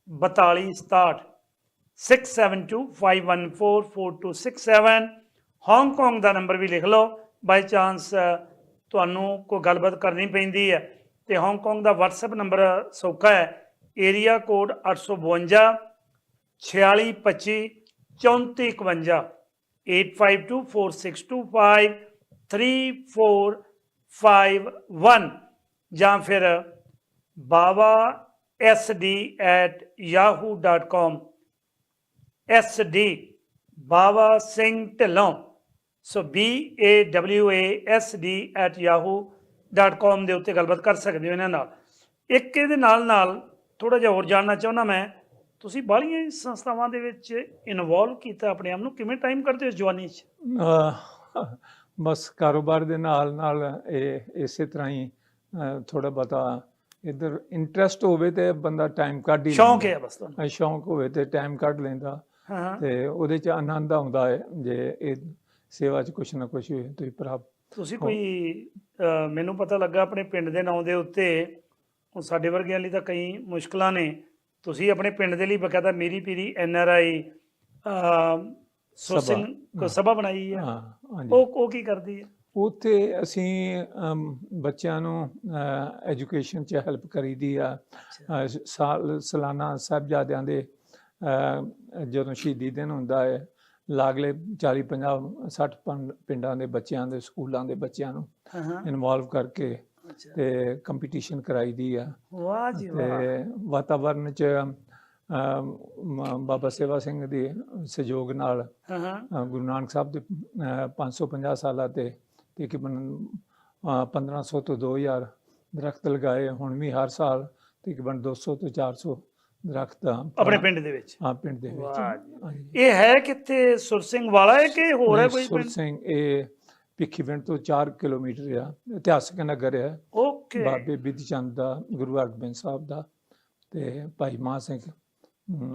4267 6725144267 ਹਾਂਗਕਾਂਗ ਦਾ ਨੰਬਰ ਵੀ ਲਿਖ ਲਓ। ਬਾਈ ਚਾਂਸ ਤੁਹਾਨੂੰ ਕੋਈ ਗੱਲਬਾਤ ਕਰਨੀ ਪੈਂਦੀ ਹੈ। ਤੇ ਹਾਂਗਕਾਂਗ ਦਾ WhatsApp ਨੰਬਰ ਸੌਖਾ ਹੈ ਏਰੀਆ ਕੋਡ 852 4625 3451 8524625351 ਜਾਂ ਫਿਰ ਬਾਵਾ sd@yahoo.com sd Bawa Singh Dhillon so b a w a s d @yahoo.com ਦੇ ਉੱਤੇ ਗੱਲਬਾਤ ਕਰ ਸਕਦੇ ਹੋ ਇਹਨਾਂ ਨਾਲ। ਇੱਕ ਇਹਦੇ ਨਾਲ ਨਾਲ ਥੋੜਾ ਜਿਹਾ ਹੋਰ ਜਾਣਨਾ ਚਾਹੁੰਦਾ ਮੈਂ ਤੁਸੀਂ ਬਾਹਲੀਆਂ ਸੰਸਥਾਵਾਂ ਦੇ ਵਿੱਚ ਇਨਵੋਲਵ ਕੀਤਾ ਆਪਣੇ ਆਪ ਨੂੰ ਕਿਵੇਂ ਟਾਈਮ ਕੱਢਦੇ ਹੋ ਜਵਾਨੀ 'ਚ? ਬਸ ਕਾਰੋਬਾਰ ਦੇ ਨਾਲ ਨਾਲ ਇਹ ਇਸੇ ਤਰ੍ਹਾਂ ਹੀ ਥੋੜਾ ਬਤਾ ਇਧਰ ਇੰਟਰਸਟ ਹੋਵੇ ਤੇ ਬੰਦਾ ਟਾਈਮ ਕੱਢ ਹੀ ਸ਼ੌਂਕ। ਹੈ ਬਸ ਤੁਹਾਨੂੰ। ਸ਼ੌਂਕ ਹੋਵੇ ਤੇ ਟਾਈਮ ਕੱਢ ਲੈਂਦਾ। ਤੇ ਉਹਦੇ ਚ ਆਨੰਦ ਆਉਂਦਾ ਹੈ ਜੇ ਇਹ ਸੇਵਾ ਚ ਕੁਛ ਨਾ ਕੁਛ ਤੁਸੀਂ ਪ੍ਰਾਪਤ ਤੁਸੀਂ ਕੋਈ ਮੈਨੂੰ ਪਤਾ ਲੱਗਾ ਆਪਣੇ ਪਿੰਡ ਦੇ ਨਾਂ ਦੇ ਉੱਤੇ ਹੁਣ ਸਾਡੇ ਵਰਗਿਆਂ ਲਈ ਤਾਂ ਕਈ ਮੁਸ਼ਕਲਾਂ ਨੇ। ਤੁਸੀਂ ਆਪਣੇ ਪਿੰਡ ਦੇ ਲਈ ਬਕਾਇਦਾ ਮੇਰੀ ਪੀਰੀ ਐਨ ਆਰ ਆਈ ਸਭਾ। ਸਿੰਘ ਕੋ। ਸਭਾ ਬਣਾਈ ਹੈ ਉਹ ਉਹ ਕੀ ਕਰਦੀ ਹੈ ਉੱਥੇ ਅਸੀਂ ਬੱਚਿਆਂ ਨੂੰ ਐਜੂਕੇਸ਼ਨ 'ਚ ਹੈਲਪ ਕਰੀਦੀ ਆ। ਸਾਲ ਸਾਲਾਨਾ ਸਾਹਿਬਜ਼ਾਦਿਆਂ ਦੇ ਜਦੋਂ ਸ਼ਹੀਦੀ ਦਿਨ ਹੁੰਦਾ ਹੈ ਲਾਗਲੇ 40 50 60 ਪੰ- ਪਿੰਡਾਂ ਦੇ ਬੱਚਿਆਂ ਦੇ ਸਕੂਲਾਂ ਦੇ ਬੱਚਿਆਂ ਨੂੰ ਇਨਵੋਲਵ ਕਰਕੇ ਤੇ ਕੰਪੀਟੀਸ਼ਨ ਕਰਾਈਦੀ ਆ। ਵਾਹ ਜੀ ਵਾਹ। ਤੇ ਵਾਤਾਵਰਨ 'ਚ ਅਮ, ਮ- ਬਾਬਾ ਸੇਵਾ ਸਿੰਘ ਦੇ ਸਹਿਯੋਗ ਨਾਲ ਹਾਂ ਹਾਂ। ਅ, ਗੁਰੂ ਨਾਨਕ ਸਾਹਿਬ ਦੇ ਅ, 550 ਸਾਲਾਂ ਤੇ ਤਕਰੀਬਨ ਅ, 1500 ਤੋਂ 2000 ਦਰਖਤ ਲਗਾਏ। ਹੁਣ ਵੀ ਹਰ ਸਾਲ ਤਕਰੀਬਨ 200 ਤੋਂ 400 ਦਰਖਤ ਆਪਣੇ ਪਿੰਡ ਦੇ ਵਿੱਚ? ਹਾਂ ਪਿੰਡ ਦੇ ਵਿੱਚ। ਵਾਹ ਜੀ। ਹਾਂਜੀ। ਇਹ ਹੈ ਕਿੱਥੇ ਸੁਰ ਸਿੰਘ ਵਾਲਾ ਹੈ ਕਿ ਹੋਰ ਹੈ ਨਹੀਂ, ਕੋਈ ਸੁਰ ਪਿੰਡ? ਸਿੰਘ ਇਹ ਭਿੱਖੀਵਿੰਡ ਤੋਂ 4 ਕਿਲੋਮੀਟਰ ਆ ਇਤਿਹਾਸਕ ਨਗਰ ਹੈ ਓਕੇ। ਬਾਬੇ ਬਿਧ ਚੰਦ ਦਾ ਗੁਰੂ ਹਰਗੋਬਿੰਦ ਸਾਹਿਬ ਦਾ ਤੇ ਭਾਈ ਮਾਹ ਸਿੰਘ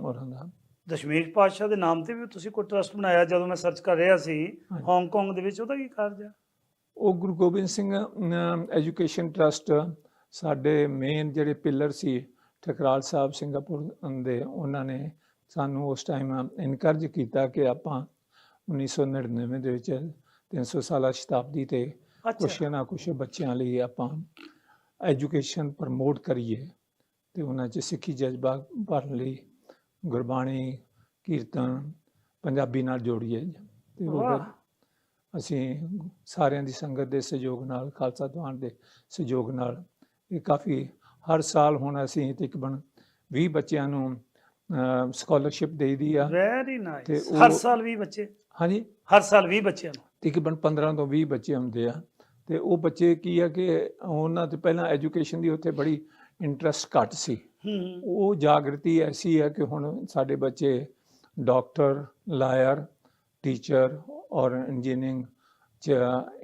ਹੋਰਾਂ ਦਾ। ਦਸ਼ਮੇਸ਼ ਪਾਤਸ਼ਾਹ ਦੇ ਨਾਮ ਤੇ ਵੀ ਤੁਸੀਂ ਕੋਈ ਟਰਸਟ ਬਣਾਇਆ ਜਦੋਂ ਮੈਂ ਸਰਚ ਕਰ ਰਿਹਾ ਸੀ। ਹਾਂਗਕਾਂਗ ਦੇ ਵਿੱਚ ਉਹਦਾ ਕੀ ਕਾਰਜ ਹੈ ਉਹ ਗੁਰੂ ਗੋਬਿੰਦ ਸਿੰਘ ਐਜੂਕੇਸ਼ਨ ਟਰਸਟ ਸਾਡੇ ਮੇਨ ਜਿਹੜੇ ਪਿਲਰ ਸੀ ਠਕਰਾਲ ਸਾਹਿਬ ਸਿੰਗਾਪੁਰ ਦੇ ਉਹਨਾਂ ਨੇ ਸਾਨੂੰ ਉਸ ਟਾਈਮ ਇਨਕਰਜ ਕੀਤਾ ਕਿ ਆਪਾਂ 1999 ਦੇ ਵਿੱਚ 300 ਸਾਲਾ ਸ਼ਤਾਬਦੀ ਤੇ ਕੁਛ ਨਾ ਕੁਛ ਬੱਚਿਆਂ ਲਈ ਆਪਾਂ ਐਜੂਕੇਸ਼ਨ ਪ੍ਰਮੋਟ ਕਰੀਏ ਤੇ ਉਹਨਾਂ 'ਚ ਸਿੱਖੀ ਜਜ਼ਬਾ ਭਰਨ ਲਈ ਗੁਰਬਾਣੀ ਕੀਰਤਨ ਪੰਜਾਬੀ ਨਾਲ ਜੋੜੀਏ ਤੇ ਉਹ ਅਸੀਂ ਸਾਰਿਆਂ ਦੀ ਸੰਗਤ ਦੇ ਸਹਿਯੋਗ ਨਾਲ ਖਾਲਸਾ ਦੀਵਾਨ ਦੇ ਸਹਿਯੋਗ ਨਾਲ ਇਹ ਕਾਫੀ ਹਰ ਸਾਲ ਹੁਣ ਅਸੀਂ ਤਕਰੀਬਨ 20 ਬੱਚਿਆਂ ਨੂੰ ਸਕਾਲਰਸ਼ਿਪ ਦੇਈਦੀ ਆ ਵੈਰੀ ਨਾਈਸ ਹਰ ਸਾਲ 20 ਬੱਚੇ? ਹਾਂਜੀ। ਹਰ ਸਾਲ 20 ਬੱਚਿਆਂ ਨੂੰ? ਤਕਰੀਬਨ 15 ਤੋਂ 20 ਬੱਚੇ ਹੁੰਦੇ ਆ। ਤੇ ਉਹ ਬੱਚੇ ਕੀ ਆ ਕਿ ਉਹਨਾਂ ਤੇ ਪਹਿਲਾਂ ਐਜੂਕੇਸ਼ਨ ਦੀ ਉੱਥੇ ਬੜੀ ਇੰਟਰਸਟ ਘੱਟ ਸੀ। ਹੂੰ ਉਹ ਜਾਗਰਤੀ ਐਸੀ ਹੈ ਕਿ ਹੁਣ ਸਾਡੇ ਬੱਚੇ ਡਾਕਟਰ ਲਾਇਰ ਟੀਚਰ ਔਰ ਇੰਜੀਨੀਅਰਿੰਗ ਚ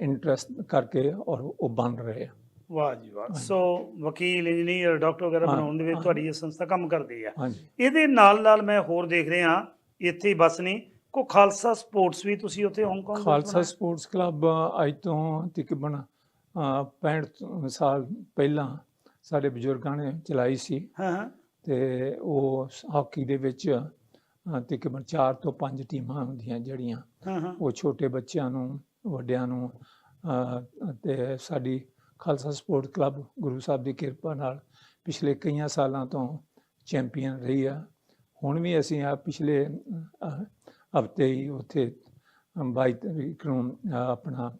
ਇੰਟਰਸਟ ਕਰਕੇ ਔਰ ਉਹ ਬਣ ਰਹੇ ਆ। ਵਾਹ ਜੀ ਵਾਹ। ਸੋ ਵਕੀਲ ਇੰਜੀਨੀਅਰ ਡਾਕਟਰ ਵਗੈਰਾ ਬਣਾਉਣ ਦੇ ਵਿੱਚ। ਤੁਹਾਡੀ ਇਹ ਸੰਸਥਾ ਕੰਮ ਕਰਦੀ ਹਾਂਜੀ। ਇਹਦੇ ਨਾਲ ਨਾਲ ਮੈਂ ਹੋਰ ਦੇਖ ਰਿਹਾ ਇੱਥੇ ਬਸ ਨਹੀਂ ਕੋ ਖਾਲਸਾ ਸਪੋਰਟਸ ਵੀ ਤੁਸੀਂ ਉੱਥੇ ਹਾਂਗਕਾਂਗ ਵਿੱਚ ਖਾਲਸਾ? ਸਪੋਰਟਸ ਕਲੱਬ ਅੱਜ ਤੋਂ ਤਕਰੀਬਨ ਅ, 65 ਸਾਲ ਪਹਿਲਾਂ ਸਾਡੇ ਬਜ਼ੁਰਗਾਂ ਨੇ ਚਲਾਈ ਸੀ। ਹਾਂ ਹਾਂ। ਤੇ ਉਹ ਹਾਕੀ ਦੇ ਵਿੱਚ ਤਕਰੀਬਨ 4 ਤੋਂ 5 ਟੀਮਾਂ ਹੁੰਦੀਆਂ ਜਿਹੜੀਆਂ ਹਾਂ ਹਾਂ। ਉਹ ਛੋਟੇ ਬੱਚਿਆਂ ਨੂੰ ਵੱਡਿਆਂ ਨੂੰ ਤੇ ਸਾਡੀ ਖਾਲਸਾ ਸਪੋਰਟ ਕਲੱਬ ਗੁਰੂ ਸਾਹਿਬ ਦੀ ਕਿਰਪਾ ਨਾਲ ਪਿਛਲੇ ਕਈਆਂ ਸਾਲਾਂ ਤੋਂ ਚੈਂਪੀਅਨ ਰਹੀ ਆ। ਹੁਣ ਵੀ ਅਸੀਂ ਆ ਪਿਛਲੇ ਹਫ਼ਤੇ ਹੀ ਉੱਥੇ 22 ਤਰੀਕ ਨੂੰ ਆਪਣਾ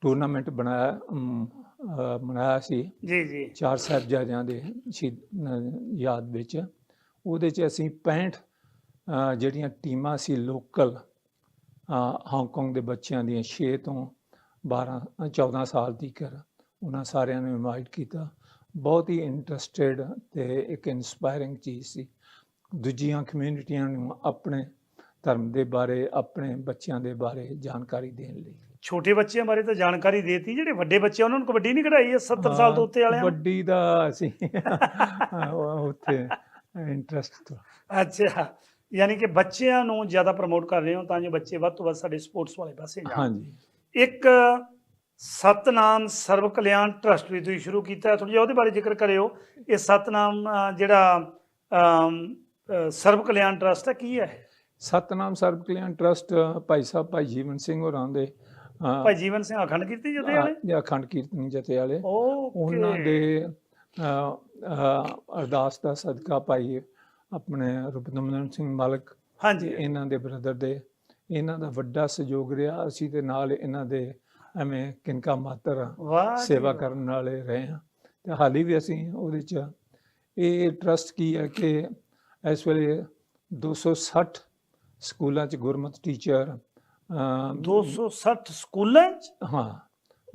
ਟੂਰਨਾਮੈਂਟ ਬਣਾਇਆ ਬਣਾਇਆ ਸੀ। ਜੀ ਜੀ। ਚਾਰ ਸਾਹਿਬਜ਼ਾਦਿਆਂ ਦੇ ਯਾਦ ਵਿੱਚ। ਉਹਦੇ 'ਚ ਅਸੀਂ 65 ਅ, ਜਿਹੜੀਆਂ ਟੀਮਾਂ ਸੀ ਲੋਕਲ ਹਾਂਗਕਾਂਗ ਦੇ ਬੱਚਿਆਂ ਦੀਆਂ 6 ਤੋਂ 12 ਅ, 14 ਸਾਲ ਤੱਕ ਉਹਨਾਂ ਸਾਰਿਆਂ ਨੂੰ ਇਨਵਾਈਟ ਕੀਤਾ। ਬਹੁਤ ਹੀ ਇੰਟਰਸਟਿਡ ਤੇ ਇੱਕ ਇਨਸਪਾਇਰਿੰਗ ਚੀਜ਼ ਸੀ। ਦੂਜੀਆਂ ਕਮਿਊਨਿਟੀਆਂ ਨੂੰ ਆਪਣੇ ਧਰਮ ਦੇ ਬਾਰੇ ਆਪਣੇ ਬੱਚਿਆਂ ਦੇ ਬਾਰੇ ਜਾਣਕਾਰੀ ਦੇਣ ਲਈ। ਛੋਟੇ ਬੱਚਿਆਂ ਬਾਰੇ ਤਾਂ ਜਾਣਕਾਰੀ ਦੇਤੀ ਜਿਹੜੇ ਵੱਡੇ ਬੱਚੇ ਉਹਨਾਂ ਨੂੰ ਕਬੱਡੀ ਨਹੀਂ ਖੜਾਈ ਹੈ 70 ਸਾਲ ਤੋਂ ਉੱਤੇ ਵਾਲਿਆਂ? ਵੱਡੀ ਦਾ ਅਸੀਂ ਉੱਥੇ ਇੰਟਰਸਟ ਅੱਛਾ ਯਾਨੀ ਕਿ ਬੱਚਿਆਂ ਨੂੰ ਜ਼ਿਆਦਾ ਪ੍ਰਮੋਟ ਕਰ ਰਹੇ ਹੋ ਤਾਂ ਜੋ ਬੱਚੇ ਵੱਧ ਤੋਂ ਵੱਧ ਸਾਡੇ ਸਪੋਰਟਸ ਵਾਲੇ ਪਾਸੇ ਜਾਣ। ਹਾਂਜੀ। ਇੱਕ ਸਤਨਾਮ ਸਰਵ ਕਲਿਆਣ ਟਰਸਟ ਵੀ ਤੁਸੀਂ ਸ਼ੁਰੂ ਕੀਤਾ ਥੋੜਾ ਜਿਹਾ ਉਹਦੇ ਬਾਰੇ ਜ਼ਿਕਰ ਕਰਿਓ। ਇਹ ਸਤਨਾਮ ਜਿਹੜਾ ਸਰਵ ਕਲਿਆਣ ਟਰਸਟ ਹੈ ਕੀ ਹੈ ਸਤਨਾਮ ਸਰਬ ਕਲਿਆਣ ਟਰਸਟ ਭਾਈ ਸਾਹਿਬ ਭਾਈ ਜੀਵਨ ਸਿੰਘ ਹੋਰਾਂ ਦੇ ਭਾਈ ਜੀਵਨ ਸਿੰਘ ਅਖੰਡ ਕੀਰਤੀ ਜਦੇ ਵਾਲੇ? ਜਾਂ ਅਖੰਡ ਕੀਰਤਨੀ ਜਥੇ ਵਾਲੇ। ਉਹਨਾਂ ਦੇ ਅਰਦਾਸ ਦਾ ਸਦਕਾ ਭਾਈ ਆਪਣੇ ਰੁਪਨੰਦਨ ਸਿੰਘ ਮਾਲਕ ਹਾਂਜੀ। ਇਹਨਾਂ ਦੇ ਬ੍ਰਦਰ ਦੇ। ਇਹਨਾਂ ਦਾ ਵੱਡਾ ਸਹਿਯੋਗ ਰਿਹਾ। ਅਸੀਂ ਤੇ ਨਾਲ ਇਹਨਾਂ ਦੇ ਐਵੇਂ ਕਿਨਕਾ ਮਾਤਰ ਸੇਵਾ। ਕਰਨ ਵਾਲੇ ਰਹੇ ਹਾਂ। ਤੇ ਹਾਲੀ ਵੀ ਅਸੀਂ ਉਹਦੇ ਚ ਇਹ ਟਰਸਟ ਕੀ ਹੈ ਕਿ ਇਸ ਵੇਲੇ 260 ਸਕੂਲਾਂ ਚ ਗੁਰਮਤ ਟੀਚਰ 260 ਸਕੂਲਾਂ ਚ? ਹਾਂ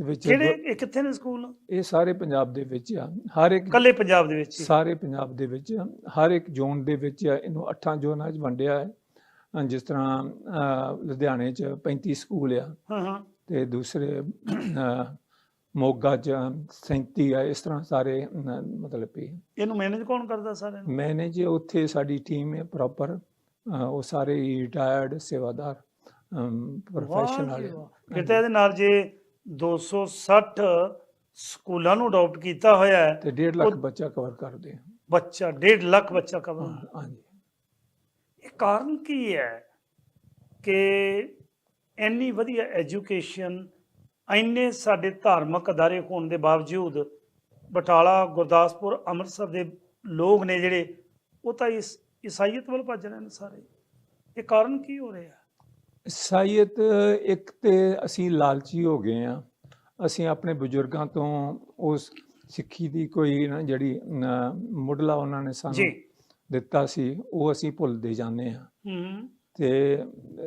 ਵਿੱਚ ਕਿਹੜੇ ਇਹ ਕਿੱਥੇ ਨੇ ਸਕੂਲ? ਇਹ ਸਾਰੇ ਪੰਜਾਬ ਦੇ ਵਿੱਚ ਆ। ਹਰ ਇੱਕ ਕੱਲੇ ਪੰਜਾਬ ਦੇ ਵਿੱਚ? ਸਾਰੇ ਪੰਜਾਬ ਦੇ ਵਿੱਚ ਹਰ ਇੱਕ ਜ਼ੋਨ ਦੇ ਵਿੱਚ ਇਹਨੂੰ ਅੱਠਾਂ ਜ਼ੋਨਾਂ 'ਚ ਵੰਡਿਆ ਹੈ। ਜਿਸ ਤਰ੍ਹਾਂ ਲੁਧਿਆਣੇ 'ਚ 35 ਸਕੂਲ ਆ। ਹਾਂ ਹਾਂ। ਤੇ ਦੂਸਰੇ ਮੋਗਾ 'ਚ 37 ਆ। ਇਸ ਤਰ੍ਹਾਂ ਸਾਰੇ ਮਤਲਬ ਇਹਨੂੰ ਮੈਨੇਜ ਕੌਣ ਕਰਦਾ ਸਾਰਿਆਂ ਨੂੰ? ਮੈਨੇਜ ਉੱਥੇ ਸਾਡੀ ਟੀਮ ਹੈ ਪ੍ਰੋਪਰ ਉਹ ਸਾਰੇ ਰਿਟਾਇਰਡ ਸੇਵਾਦਾਰ ਪ੍ਰੋਫੈਸ਼ਨਲ ਕਿਤੇ ਇਹਦੇ ਨਾਲ ਜੇ 260 ਸਕੂਲਾਂ ਨੂੰ ਅਡਾਪਟ ਕੀਤਾ ਹੋਇਆ ਹੈ ਤੇ 1.5 ਲੱਖ ਬੱਚਾ ਕਵਰ ਕਰਦੇ ਆ। ਬੱਚਾ 1.5 ਲੱਖ ਬੱਚਾ ਕਵਰ ਹਾਂਜੀ। ਇਹ ਕਾਰਨ ਕੀ ਹੈ ਕਿ ਇੰਨੀ ਵਧੀਆ ਐਜੂਕੇਸ਼ਨ ਇੰਨੇ ਸਾਡੇ ਧਾਰਮਿਕ ਅਦਾਰੇ ਹੋਣ ਦੇ ਬਾਵਜੂਦ ਬਟਾਲਾ ਗੁਰਦਾਸਪੁਰ ਅੰਮ੍ਰਿਤਸਰ ਦੇ ਲੋਕ ਨੇ ਜਿਹੜੇ ਉਹ ਤਾਂ ਇਸ ਈਸਾਈਅਤ ਵੱਲ ਭੱਜ ਰਹੇ ਨੇ ਸਾਰੇ। ਇਹ ਕਾਰਨ ਕੀ ਹੋ ਰਿਹਾ? ਸਾਈਅਤ ਇੱਕ ਤੇ ਅਸੀਂ ਲਾਲਚੀ ਹੋ ਗਏ ਆ ਅਸੀਂ ਆਪਣੇ ਬਜ਼ੁਰਗਾਂ ਤੋਂ ਉਸ ਸਿੱਖੀ ਦੀ ਕੋਈ ਨਾ ਜਿਹੜੀ ਮੁੱਢਲਾ ਉਹਨਾਂ ਨੇ ਸਾਨੂੰ ਦਿੱਤਾ ਸੀ ਉਹ ਅਸੀਂ ਭੁੱਲਦੇ ਜਾਂਦੇ ਆ ਹੂੰ। ਤੇ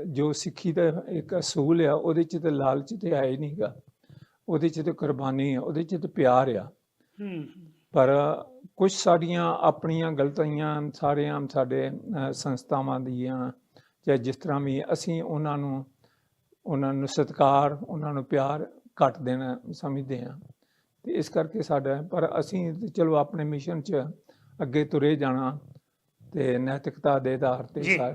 ਜੋ ਸਿੱਖੀ ਦਾ ਇੱਕ ਅਸੂਲ ਆ ਉਹਦੇ ਚ ਤੇ ਲਾਲਚ ਤੇ ਹੀ ਨਹੀਂਗਾ ਉਹਦੇ ਚ ਤੇ ਕੁਰਬਾਨੀ ਆ ਉਹਦੇ ਚ ਤੇ ਪਿਆਰ ਆ। ਹੂੰ। ਪਰ ਕੁਝ ਸਾਡੀਆਂ ਆਪਣੀਆਂ ਗਲਤੀਆਂ ਸਾਰਿਆਂ ਸਾਡੇ ਸੰਸਥਾਵਾਂ ਦੀਆਂ ਜਾਂ ਜਿਸ ਤਰ੍ਹਾਂ ਵੀ ਅਸੀਂ ਉਹਨਾਂ ਨੂੰ ਉਹਨਾਂ ਨੂੰ ਸਤਿਕਾਰ ਉਹਨਾਂ ਨੂੰ ਪਿਆਰ ਘੱਟ ਦੇਣਾ ਸਮਝਦੇ ਹਾਂ ਤੇ ਇਸ ਕਰਕੇ ਸਾਡਾ ਪਰ ਅਸੀਂ ਚਲੋ ਆਪਣੇ ਮਿਸ਼ਨ 'ਚ ਅੱਗੇ ਤੁਰੇ ਜਾਣਾ ਤੇ ਨੈਤਿਕਤਾ ਦੇ ਆਧਾਰ ਤੇ ਜੀ। ਸਾ-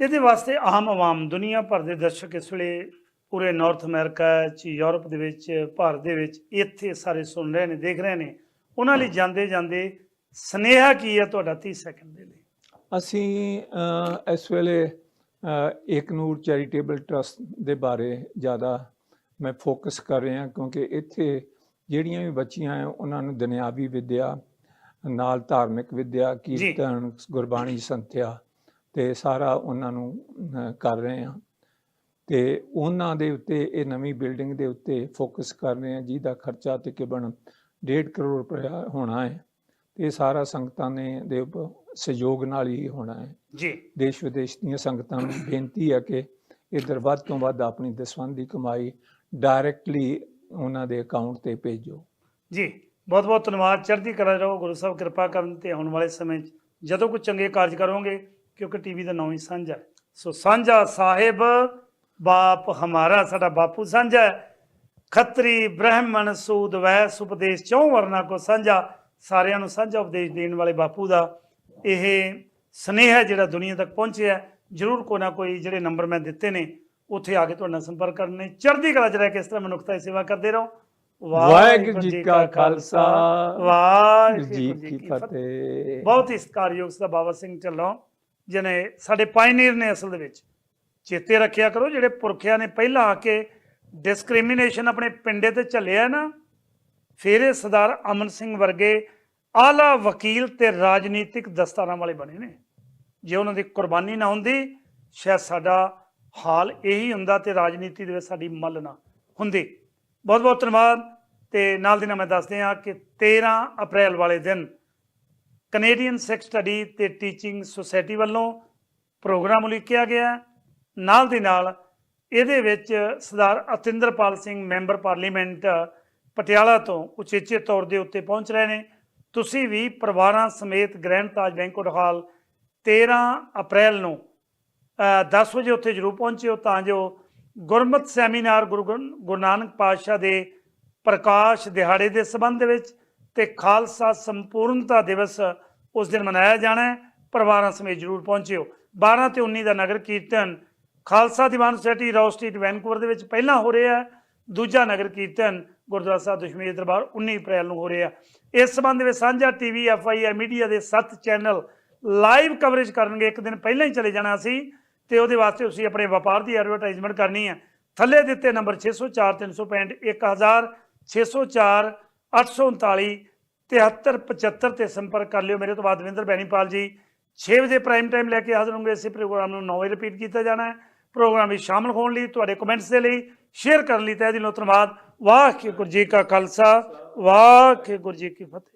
ਇਹਦੇ ਵਾਸਤੇ ਆਮ ਆਵਾਮ ਦੁਨੀਆ ਭਰ ਦੇ ਦਰਸ਼ਕ ਇਸ ਵੇਲੇ ਪੂਰੇ ਨਾਰਥ ਅਮਰੀਕਾ ਚ ਯੂਰਪ ਦੇ ਵਿੱਚ ਭਾਰਤ ਦੇ ਵਿੱਚ ਇੱਥੇ ਸਾਰੇ ਸੁਣ ਰਹੇ ਨੇ ਦੇਖ ਰਹੇ ਨੇ ਉਹਨਾਂ ਲਈ ਜਾਂਦੇ ਜਾਂਦੇ ਸਨੇਹਾ ਕੀ ਹੈ ਤੁਹਾਡਾ 30 ਸੈਕਿੰਡ ਦੇ ਲਈ? ਅਸੀਂ ਇਸ ਵੇਲੇ ਏਕ ਨੂਰ ਚੈਰੀਟੇਬਲ ਟਰਸਟ ਦੇ ਬਾਰੇ ਜ਼ਿਆਦਾ ਮੈਂ ਫੋਕਸ ਕਰ ਰਿਹਾ ਕਿਉਂਕਿ ਇੱਥੇ ਜਿਹੜੀਆਂ ਵੀ ਬੱਚੀਆਂ ਹੈ ਉਹਨਾਂ ਨੂੰ ਦੁਨਿਆਵੀ ਵਿੱਦਿਆ ਨਾਲ ਧਾਰਮਿਕ ਵਿੱਦਿਆ ਕੀਰਤਨ ਗੁਰਬਾਣੀ ਸੰਥਿਆ ਤੇ ਸਾਰਾ ਉਹਨਾਂ ਨੂੰ ਕਰ ਰਹੇ ਹਾਂ। ਤੇ ਉਹਨਾਂ ਦੇ ਉੱਤੇ ਇਹ ਨਵੀਂ ਬਿਲਡਿੰਗ ਦੇ ਉੱਤੇ ਫੋਕਸ ਕਰ ਰਹੇ ਹਾਂ ਜਿਹਦਾ ਖਰਚਾ ਤਕਰੀਬਨ 1.5 ਕਰੋੜ ਰੁਪਇਆ ਹੋਣਾ ਹੈ ਤੇ ਇਹ ਸਾਰਾ ਸੰਗਤਾਂ ਨੇ ਦੇ ਸਹਿਯੋਗ ਨਾਲ ਹੀ ਹੋਣਾ ਹੈ ਜੀ ਦੇਸ਼ ਵਿਦੇਸ਼ ਦੀਆਂ ਸੰਗਤਾਂ ਨੂੰ ਬੇਨਤੀ ਹੈ ਕਿ ਇਧਰ ਵੱਧ ਤੋਂ ਵੱਧ ਆਪਣੀ ਦਸਵੰਧ ਦੀ ਕਮਾਈ ਡਾਇਰੈਕਟਲੀ ਉਹਨਾਂ ਦੇ ਅਕਾਊਂਟ ਤੇ ਭੇਜੋ ਜੀ ਬਹੁਤ ਬਹੁਤ ਧੰਨਵਾਦ ਚੜ੍ਹਦੀ ਕਲਾ ਰਹੋ ਗੁਰੂ ਸਾਹਿਬ ਕਿਰਪਾ ਕਰਨ ਤੇ ਆਉਣ ਵਾਲੇ ਸਮੇਂ 'ਚ ਜਦੋਂ ਕੋਈ ਚੰਗੇ ਕਾਰਜ ਕਰੋਗੇ ਕਿਉਂਕਿ ਟੀਵੀ ਦਾ ਨਾਮ ਹੀ ਸਾਂਝਾ। ਸੋ ਸਾਂਝਾ ਸਾਹਿਬ ਬਾਪ ਹਮਾਰਾ ਸਾਡਾ ਬਾਪੂ ਸਾਂਝਾ। ਖੱਤਰੀ ਬ੍ਰਾਹਮਣ ਸੂਦ ਵੈਸ ਉਪਦੇਸ਼ ਚੌ ਵਰਨਾ ਕੋ ਸਾਂਝਾ। ਸਾਰਿਆਂ ਨੂੰ ਸਾਂਝਾ ਉਪਦੇਸ਼ ਦੇਣ ਵਾਲੇ ਬਾਪੂ ਦਾ ਇਹ ਸਨੇਹ ਜਿਹੜਾ ਦੁਨੀਆ ਤੱਕ ਪਹੁੰਚਿਆ ਜਰੂਰ ਕੋਈ ਨਾ ਕੋਈ ਜਿਹੜੇ ਨੰਬਰ ਮੈਂ ਦਿੱਤੇ ਨੇ ਉੱਥੇ ਆ ਕੇ ਤੁਹਾਡੇ ਸੰਪਰਕ ਕਰਨੇ। ਚੜ੍ਹਦੀ ਕਲਾ ਚ ਰਹਿ ਕੇ ਇਸ ਤਰ੍ਹਾਂ ਮਨੁੱਖਤਾ ਦੀ ਸੇਵਾ ਕਰਦੇ ਰਹੋ। ਵਾਹਿਗੁਰੂ ਜੀ ਕਾ ਖਾਲਸਾ। ਵਾਹਿਗੁਰੂ ਜੀ ਕੀ ਕੀ ਫਤਿਹ। ਫਤਿਹ। ਬਹੁਤ ਹੀ ਸਤਿਕਾਰਯੋਗ ਸਦਾ ਬਾਬਾ ਸਿੰਘ ਢੱਲੋਂ ਜਿਹਨੇ ਸਾਡੇ ਪਾਇਨੀਅਰ ਨੇ ਅਸਲ ਦੇ ਵਿੱਚ। ਚੇਤੇ ਰੱਖਿਆ ਕਰੋ ਜਿਹੜੇ ਪੁਰਖਿਆਂ ਨੇ ਪਹਿਲਾਂ ਆ ਕੇ ਡਿਸਕ੍ਰਿਮੀਨੇਸ਼ਨ ਆਪਣੇ ਪਿੰਡੇ ਤੇ ਝੱਲਿਆ ਨਾ, ਫਿਰ ਇਹ ਸਰਦਾਰ ਅਮਨ ਸਿੰਘ ਵਰਗੇ ਆਲਾ ਵਕੀਲ ਤੇ ਰਾਜਨੀਤਿਕ ਦਸਤਾਰਾਂ ਵਾਲੇ ਬਣੇ ਨੇ। ਜੇ ਉਹਨਾਂ ਦੀ ਕੁਰਬਾਨੀ ਨਾ ਹੁੰਦੀ, ਸ਼ਾਇਦ ਸਾਡਾ ਹਾਲ ਇਹੀ ਹੁੰਦਾ ਤੇ ਰਾਜਨੀਤੀ ਦੇ ਵਿੱਚ ਸਾਡੀ ਮੱਲ ਨਾ ਹੁੰਦੀ। ਬਹੁਤ ਬਹੁਤ ਧੰਨਵਾਦ ਤੇ ਨਾਲ ਦੀ ਨਾਲ ਮੈਂ ਦੱਸਦੇ ਹਾਂ ਕਿ 13 ਅਪ੍ਰੈਲ ਵਾਲੇ ਦਿਨ ਕੈਨੇਡੀਅਨ ਸਿੱਖ ਸਟੱਡੀ ਤੇ ਟੀਚਿੰਗ ਸੁਸਾਇਟੀ ਵੱਲੋਂ ਪ੍ਰੋਗਰਾਮ ਉਲੀਕਿਆ ਗਿਆ। ਨਾਲ ਦੀ ਨਾਲ ਇਹਦੇ ਵਿੱਚ ਸਰਦਾਰ ਅਤਿੰਦਰਪਾਲ ਸਿੰਘ ਮੈਂਬਰ ਪਾਰਲੀਮੈਂਟ ਪਟਿਆਲਾ ਤੋਂ ਉਚੇਚੇ ਤੌਰ ਦੇ ਉੱਤੇ ਪਹੁੰਚ ਰਹੇ ਨੇ। ਤੁਸੀਂ ਵੀ ਪਰਿਵਾਰਾਂ ਸਮੇਤ ਗ੍ਰੈਂਡ ਤਾਜ ਬੈਂਕੁਅਟ ਹਾਲ 13 ਅਪ੍ਰੈਲ ਨੂੰ ਅ, 10 ਵਜੇ ਉੱਥੇ ਜ਼ਰੂਰ ਪਹੁੰਚਿਓ ਤਾਂ ਜੋ ਗੁਰਮਤ ਸੈਮੀਨਾਰ ਗੁਰੂ ਗੁਰੂ ਨਾਨਕ ਪਾਤਸ਼ਾਹ ਦੇ ਪ੍ਰਕਾਸ਼ ਦਿਹਾੜੇ ਦੇ ਸੰਬੰਧ ਵਿੱਚ ਤੇ ਖਾਲਸਾ ਸੰਪੂਰਨਤਾ ਦਿਵਸ ਉਸ ਦਿਨ ਮਨਾਇਆ ਜਾਣਾ ਹੈ। ਪਰਿਵਾਰਾਂ ਸਮੇਤ ਜ਼ਰੂਰ ਪਹੁੰਚਿਓ। 12 ਤੇ 19 ਦਾ Nagar Kirtan Khalsa Diwan society Ross street Vancouver ਦੇ ਵਿੱਚ ਪਹਿਲਾਂ ਹੋ ਰਿਹਾ ਹੈ, ਦੂਜਾ ਨਗਰ ਕੀਰਤਨ ਗੁਰਦੁਆਰਾ ਸਾਹਿਬ ਦਸ਼ਮੇਸ਼ ਦਰਬਾਰ 19 ਅਪ੍ਰੈਲ ਨੂੰ ਹੋ ਰਿਹਾ ਇਸ ਸੰਬੰਧ ਵਿੱਚ ਸਾਂਝਾ ਟੀਵੀ ਐਫਆਈਆਰ ਮੀਡੀਆ ਦੇ 7 ਚੈਨਲ ਲਾਈਵ ਕਵਰੇਜ ਕਰਨਗੇ। ਇੱਕ ਦਿਨ ਪਹਿਲਾਂ ਹੀ ਚਲੇ ਜਾਣਾ ਸੀ ਤੇ ਉਹਦੇ ਵਾਸਤੇ ਤੁਸੀਂ ਆਪਣੇ ਵਪਾਰ ਦੀ ਐਡਵਰਟਾਈਜ਼ਮੈਂਟ ਕਰਨੀ ਹੈ। ਥੱਲੇ ਦਿੱਤੇ ਨੰਬਰ 604 365 1000 604 839 7375 ਤੇ ਸੰਪਰਕ ਕਰ ਲਿਓ। ਮੇਰੇ ਤੋਂ ਬਾਅਦ ਦਵਿੰਦਰ ਬੈਣੀਪਾਲ ਜੀ 6 ਵਜੇ ਪ੍ਰਾਈਮ ਟਾਈਮ ਲੈ ਕੇ ਹਾਜ਼ਰ ਹੋਣਗੇ। ਇਸੇ ਪ੍ਰੋਗਰਾਮ ਨੂੰ 9 ਵਜੇ ਰਿਪੀਟ ਕੀਤਾ ਜਾਣਾ ਹੈ। ਪ੍ਰੋਗਰਾਮ ਵਿੱਚ ਸ਼ਾਮਲ ਹੋਣ ਲਈ, ਤੁਹਾਡੇ ਕਮੈਂਟਸ ਦੇ ਲਈ, ਸ਼ੇਅਰ ਕਰਨ ਲਈ ਤਹਿ ਦਿਲੋਂ ਧੰਨਵਾਦ। ਵਾਹਿਗੁਰੂ ਜੀ ਕਾ ਖਾਲਸਾ, ਵਾਹਿਗੁਰੂ ਜੀ ਕੀ ਫਤਿਹ।